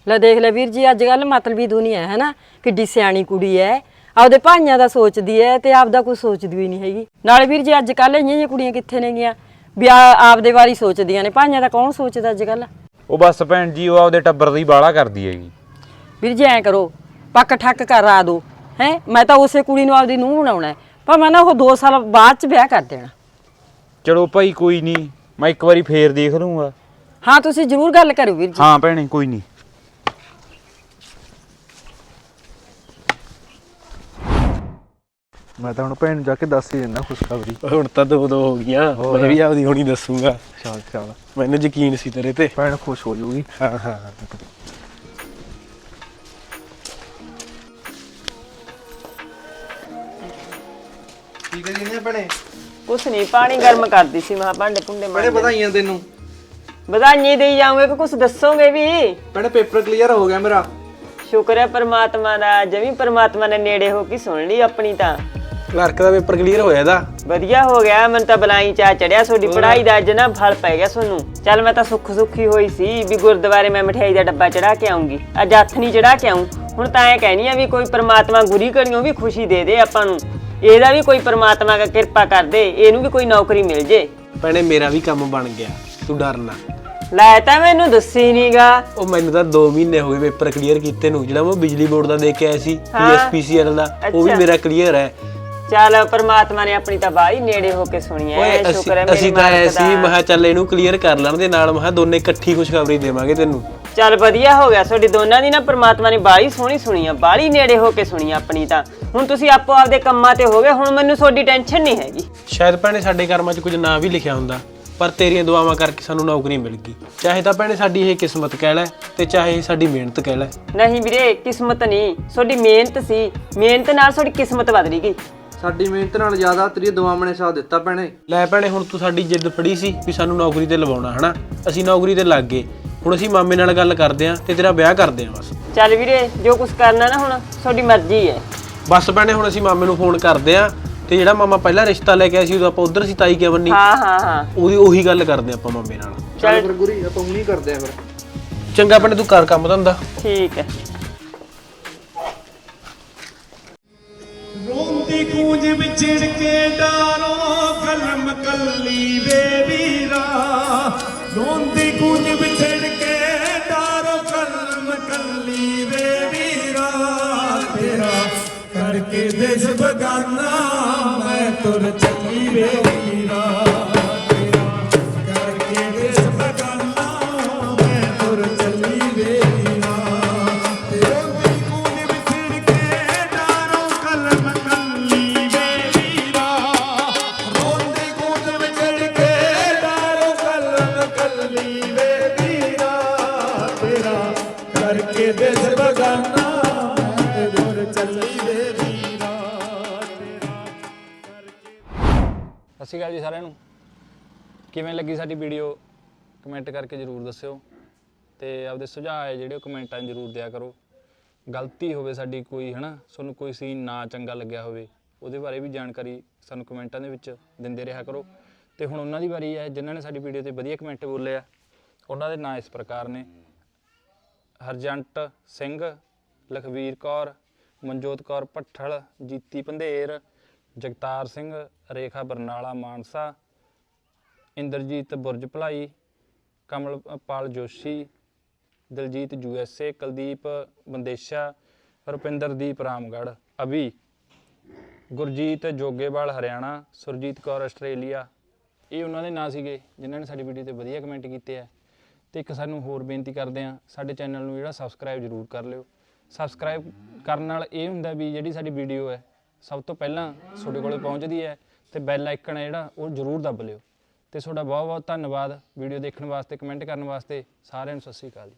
ਲੈ ਦੇਖ ਲੈ ਵੀਰ ਜੀ ਅੱਜ ਕੱਲ ਮਤਲਬੀ ਦੁਨੀਆ ਹੈ ਨਾ ਕਿੱਡੀ ਸਿਆਣੀ ਕੁੜੀ ਐ। ਆਪਦੇ ਭਾਈਆਂ ਦਾ ਸੋਚਦੀ ਐ ਤੇ ਆਪਦਾ ਕੋਈ ਸੋਚਦੀ ਹੀ ਨਹੀਂ ਹੈਗੀ। ਨਾਲੇ ਵੀਰ ਜੀ ਅੱਜ ਕੱਲ ਇੰਨੀਆਂ ਜਿਹੀਆਂ ਕੁੜੀਆਂ ਕਿੱਥੇ ਨੇਗੀਆਂ? ਵੀ ਆ- ਆਪਦੇ ਵਾਰੀ ਸੋਚਦੀਆਂ ਨੇ। ਭਾਈਆਂ ਦਾ ਕੌਣ ਸੋਚਦਾ ਅੱਜ ਕੱਲ ਉਹ ਬਸ ਭੈਣ ਜੀ ਉਹ ਆਪਦੇ ਟੱਬਰ ਦੀ ਬਾਹਲਾ ਕਰਦੀ ਹੈਗੀ। ਵੀਰ ਜੀ ਐਂ ਕਰੋ ਪੱਕ ਠੱਕ ਕਰਾ ਦੋ ਹੈ? ਮੈਂ ਤਾਂ ਉਸੇ ਕੁੜੀ ਨੂੰ ਆਪਦੀ ਨੂੰਹ ਬਣਾਉਣਾ ਹੈ। ਪਰ ਮੈਂ ਨਾ ਉਹ 2 ਸਾਲ ਬਾਅਦ ਚ ਵਿਆਹ ਕਰ ਦੇਣਾ। ਚਲੋ ਭਾਈ ਕੋਈ ਨਹੀਂ ਮੈਂ ਇੱਕ ਵਾਰੀ ਫੇਰ ਦੇਖ ਲੂੰਗਾ ਹਾਂ ਤੁਸੀਂ ਜ਼ਰੂਰ ਗੱਲ ਕਰੋ ਵੀਰ ਜੀ। ਹਾਂ ਭੈਣੇ ਕੋਈ ਨਹੀਂ। ਮੈਂ ਤਾਂ ਹੁਣ ਭੈਣ ਨੂੰ ਜਾ ਕੇ ਦੱਸ ਹੀ ਦਿੰਦਾ ਖੁਸ਼ਖਬਰੀ। ਹੁਣ ਤਾਂ ਦੋ ਦੋ ਹੋ ਗਈਆਂ ਮੈਂ ਵੀ ਆਪਦੀ ਹੁਣੀ ਦੱਸੂਗਾ। ਚੱਲ ਚੱਲ। ਮੈਨੂੰ ਯਕੀਨ ਸੀ ਤੇਰੇ ਤੇ। ਭੈਣ ਖੁਸ਼ ਹੋ ਜਾਊਗੀ ਹਾਂ ਹਾਂ ਕੀ ਕਰੀ ਨੇ ਭੈਣੇ? ਕੁਛ ਨਹੀਂ ਪਾਣੀ ਗਰਮ ਕਰਦੀ ਸੀ ਮਹਾ ਭਾਂਡੇ ਭੁੰਡੇ ਭੈਣੇ ਮਾਂ ਵਧਾਈਆਂ ਤੈਨੂੰ। ਵਧਾਈਆਂ ਦੇਈ ਜਾਓਗੇ ਕਿ ਕੁਛ ਦੱਸੋਗੇ ਵੀ। ਭੈਣੇ ਪੇਪਰ ਕਲੀਅਰ ਹੋ ਗਿਆ ਮੇਰਾ। ਸ਼ੁਕਰ ਹੈ ਪਰਮਾਤਮਾ ਦਾ ਜਮੀ ਪਰਮਾਤਮਾ ਨੇ ਨੇੜੇ ਹੋ ਕੇ ਸੁਣ ਲਈ ਆਪਣੀ ਤਾਂ। ਕਲਰਕ ਦਾ ਪੇਪਰ ਕਲੀਅਰ ਹੋਇਆ ਇਹਦਾ? ਵਧੀਆ ਹੋ ਗਿਆ ਮੈਨੂੰ ਤਾਂ ਬਲਾਈ ਚਾ ਚੜਿਆ ਤੁਹਾਡੀ ਪੜ੍ਹਾਈ ਦਾ ਅੱਜ ਨਾ ਫਲ ਪੈ ਗਿਆ ਤੁਹਾਨੂੰ। ਚੱਲ ਮੈਂ ਤਾਂ ਸੁੱਖ ਸੁੱਖੀ ਹੋਈ ਸੀ ਵੀ ਗੁਰਦੁਆਰੇ ਮੈਂ ਮਠਿਆਈ ਦਾ ਡੱਬਾ ਚੜਾ ਕੇ ਆਉਂਗੀ। ਅੱਜ ਹੱਥ ਨਹੀਂ ਚੜਾ ਕੇ ਆਉਂ ਹੁਣ ਤਾਂ ਐ ਕਹਿਣੀ ਆ ਵੀ ਕੋਈ ਪ੍ਰਮਾਤਮਾ ਗੁਰੀ ਕਰੀਓ ਵੀ ਖੁਸ਼ੀ ਦੇ ਦੇ ਆਪਾਂ ਨੂੰ। ਇਹਦਾ ਵੀ ਕੋਈ ਪ੍ਰਮਾਤਮਾ ਦਾ ਕਿਰਪਾ ਕਰ ਦੇ ਇਹਨੂੰ ਵੀ ਕੋਈ ਨੌਕਰੀ ਮਿਲ ਜੇ। ਭੈਣੇ ਮੇਰਾ ਵੀ ਕੰਮ ਬਣ ਗਿਆ। ਤੂੰ ਡਰ ਨਾ। ਲੈ ਤਾਂ ਮੈਨੂੰ ਦੱਸੀ ਨੀਗਾ। ਉਹ ਮੈਨੂੰ ਤਾਂ 2 ਮਹੀਨੇ ਹੋ ਗਏ ਪੇਪਰ ਕਲੀਅਰ ਕੀਤੇ ਨੂੰ। ਜਿਹੜਾ ਮੈਂ ਬਿਜਲੀ ਬੋਰਡ ਦਾ ਦੇ ਕੇ ਆਇਆ ਸੀ। ਪੀਐਸਪੀਸੀਐਲ ਦਾ ਉਹ ਵੀ। ਮੇਰਾ ਕਲੀਅਰ ਹੈ। ਚੱਲ ਪਰਮਾਤਮਾ ਨੇ ਆਪਣੀ ਤਾਂ ਬਾਹਲੀ ਨੇੜੇ ਹੋ ਕੇ ਸੁਣੀ ਐ ਸ਼ੁਕਰ ਅਸੀਂ ਹੈ ਮੇਰੀ ਅਸੀਂ ਤਾਂ ਮਾਲਕ ਐਸੀ ਦਾ। ਮਹਾ ਚੱਲ ਇਹਨੂੰ ਕਲੀਅਰ ਕਰ ਲੈਣ ਦੇ ਨਾਲ ਮਹਾ ਦੋਨੇ ਇਕੱਠੀ ਖੁਸ਼ਖਬਰੀ ਦੇਵਾਂਗੇ ਤੈਨੂੰ। ਚੱਲ ਵਧੀਆ ਹੋ ਗਿਆ ਤੁਹਾਡੀ ਦੋਨਾਂ ਦੀ ਨਾ ਪ੍ਰਮਾਤਮਾ ਨੇ ਬਾਹਲੀ ਸੋਹਣੀ ਸੁਣੀ ਆ ਬਾਹਲੀ ਨੇੜੇ ਹੋ ਕੇ ਸੁਣੀ ਆ ਆਪਣੀ ਤਾਂ। ਹੁਣ ਤੁਸੀਂ ਆਪੋ ਆਪਦੇ ਕੰਮਾਂ ਤੇ ਹੋ ਗਏ ਹੁਣ ਮੈਨੂੰ ਤੁਹਾਡੀ ਟੈਨਸ਼ਨ ਨਹੀਂ ਹੈਗੀ। ਸ਼ਾਇਦ ਭੈਣੇ ਸਾਡੇ ਕਰਮਾਂ 'ਚ ਕੁਝ ਨਾ ਵੀ ਲਿਖਿਆ ਹੁੰਦਾ ਪਰ ਤੇਰੀਆਂ ਦੁਆਵਾਂ ਕਰਕੇ ਸਾਨੂੰ ਨੌਕਰੀ ਮਿਲ ਗਈ। ਚਾਹੇ ਤਾਂ ਭੈਣੇ ਸਾਡੀ ਇਹ ਕਿਸਮਤ ਕਹਿ ਲੈ ਤੇ ਚਾਹੇ ਇਹ ਸਾਡੀ ਮਿਹਨਤ ਕਹਿ ਲੈ। ਨਹੀਂ ਵੀਰੇ ਕਿਸਮਤ ਨਹੀਂ ਤੁਹਾਡੀ ਮਿਹਨਤ ਸੀ ਮਿਹਨਤ ਨਾਲ ਤੁਹਾਡੀ ਕਿਸਮਤ ਬਦਲੀ ਗਈ। ਸਾਡੀ ਮਿਹਨਤ ਨਾਲ ਜ਼ਿਆਦਾ ਤੇਰੀ ਦੁਆਵਾਂ ਨੇ ਸਾਥ ਦਿੱਤਾ ਭੈਣੇ। ਲੈ ਭੈਣੇ ਹੁਣ ਤੂੰ ਸਾਡੀ ਜਿੱਦ ਫੜੀ ਸੀ ਵੀ ਸਾਨੂੰ ਨੌਕਰੀ ਤੇ ਲਵਾਉਣਾ ਹਨਾ? ਅਸੀਂ ਨੌਕਰੀ ਤੇ ਲੱਗ ਗਏ। ਹੁਣ ਅਸੀਂ ਮਾਮੇ ਨਾਲ ਗੱਲ ਕਰਦੇ ਆਂ ਤੇ ਤੇਰਾ ਵਿਆਹ ਕਰਦੇ ਆਂ ਬਸ। ਚੱਲ ਵੀਰੇ ਜੋ ਕੁਝ ਕਰਨਾ ਨਾ ਹੁਣ ਤੁਹਾਡੀ ਮਰਜ਼ੀ ਹੈ। ਬਸ ਭੈਣੇ ਹੁਣ ਅਸੀਂ ਮਾਮੇ ਨੂੰ ਫੋਨ ਕਰਦੇ ਆਂ ਤੇ ਜਿਹੜਾ ਮਾਮਾ ਪਹਿਲਾਂ ਰਿਸ਼ਤਾ ਲੈ ਕੇ ਆਇਆ ਸੀ ਉਦੋਂ ਆਪਾਂ ਉਧਰ ਸੀ ਤਾਈ ਕੇ ਬੰਨੀ? ਹਾਂ ਹਾਂ ਹਾਂ। ਉਹਦੀ ਉਹੀ ਗੱਲ ਕਰਦੇ ਆਂ ਆਪਾਂ ਮਾਮੇ ਨਾਲ। ਚੱਲ। ਫਿਰ ਗੁਰੀ ਆਪਾਂ ਹੁਣੀ ਕਰਦੇ ਆ ਫਿਰ। ਚੰਗਾ ਭੈਣੇ ਤੂੰ ਕਰ ਕੰਮ ਧੰਦਾ। ਠੀਕ ਹੈ। ਰੋਂਦੀ ਗੂੰਜ ਵਿਛੜ ਕੇ ਡਾਰੋ, ਕਲਮ ਕੱਲੀ ਵੇ ਵੀਰਾ। ਰੋਂਦੀ ਗੂੰਜ ਵਿਛੜ ਕੇ ਡਾਰੋ, ਕਲਮ ਕੱਲੀ ਵੇ ਵੀਰਾ। ਤੇਰਾ ਕਰਕੇ ਦੇਸ ਬਗਾਨਾ, ਮੈਂ ਤੁਰ ਚੱਲੀ ਵੇ ਵੀਰਾ। ਤੇਰਾ ਕਰਕੇ ਦੇਸ ਬਗਾਨਾ, ਮੈਂ ਤੁਰ ਚੱਲੀ ਸਾਡੀ ਵੀਡੀਓ ਕਮੈਂਟ ਕਰਕੇ ਜਰੂਰ ਦੱਸਿਓ ਤੇ ਆਪਦੇ ਸੁਝਾਅ ਹੈ ਜਿਹੜੇ ਉਹ ਕਮੈਂਟਾਂ 'ਚ ਜਰੂਰ ਦਿਆ ਕਰੋ। ਗਲਤੀ ਹੋਵੇ ਸਾਡੀ ਕੋਈ, ਹਨਾ? ਤੁਹਾਨੂੰ ਕੋਈ ਸੀਨ ਨਾ ਚੰਗਾ ਲੱਗਿਆ ਹੋਵੇ, ਉਹਦੇ ਬਾਰੇ ਵੀ ਜਾਣਕਾਰੀ ਸਾਨੂੰ ਕਮੈਂਟਾਂ ਦੇ ਵਿੱਚ ਦਿੰਦੇ ਰਿਹਾ ਕਰੋ। ਤੇ ਹੁਣ ਉਹਨਾਂ ਦੀ ਵਾਰੀ ਹੈ, ਜਿਨ੍ਹਾਂ ਨੇ ਸਾਡੀ ਵੀਡੀਓ ਤੇ ਵਧੀਆ ਕਮੈਂਟ ਬੋਲੇ ਆ ਉਹਨਾਂ ਦੇ ਨਾਂ ਇਸ ਪ੍ਰਕਾਰ ਨੇ। ਹਰਜੰਟ ਸਿੰਘ, ਲਖਵੀਰ ਕੌਰ, ਮਨਜੋਤ ਕੌਰ ਭੱਠਲ, ਜੀਤੀ ਪੰਧੇਰ, ਜਗਤਾਰ ਸਿੰਘ, ਰੇਖਾ ਬਰਨਾਲਾ ਮਾਨਸਾ ਇੰਦਰਜੀਤ ਬੁਰਜ ਭਲਾਈ, ਕਮਲਪਾਲ ਜੋਸ਼ੀ, ਦਲਜੀਤ ਏ, ਕੁਲਦੀਪ ਬੰਦੇਸ਼ਾ, ਰੁਪਿੰਦਰਦੀਪ ਰਾਮਗੜ੍ਹ। ਅਭੀ, ਗੁਰਜੀਤ ਜੋਗੇਵਾਲ ਹਰਿਆਣਾ, ਸੁਰਜੀਤ ਕੌਰ ਆਸਟ੍ਰੇਲੀਆ। ਇਹ ਉਹਨਾਂ ਦੇ ਨਾਂ ਸੀਗੇ, ਜਿਨ੍ਹਾਂ ਨੇ ਸਾਡੀ ਵੀਡੀਓ ਤੇ ਵਧੀਆ ਕਮੈਂਟ ਕੀਤੇ ਆ। ਤੇ ਇੱਕ ਸਾਨੂੰ ਹੋਰ ਬੇਨਤੀ ਕਰਦੇ ਆ ਸਾਡੇ ਚੈਨਲ ਨੂੰ ਜਿਹੜਾ ਸਬਸਕ੍ਰਾਈਬ ਜ਼ਰੂਰ ਕਰ ਲਿਓ। ਸਬਸਕ੍ਰਾਈਬ ਕਰਨ ਨਾਲ ਇਹ ਹੁੰਦਾ ਵੀ ਜਿਹੜੀ ਸਾਡੀ ਵੀਡੀਓ ਹੈ, ਸਭ ਤੋਂ ਪਹਿਲਾਂ ਤੁਹਾਡੇ ਕੋਲੇ ਪਹੁੰਚਦੀ ਹੈ ਤੇ ਬੈਲ ਆਈਕਨ ਹੈ ਜਿਹੜਾ, ਉਹ ਜ਼ਰੂਰ ਦੱਬ ਲਿਓ। ਤੇ ਤੁਹਾਡਾ ਬਹੁਤ ਬਹੁਤ ਧੰਨਵਾਦ ਵੀਡੀਓ ਦੇਖਣ ਵਾਸਤੇ, ਕਮੈਂਟ ਕਰਨ ਵਾਸਤੇ, ਸਾਰਿਆਂ ਨੂੰ ਸਤਿ ਸ਼੍ਰੀ ਅਕਾਲ ਜੀ।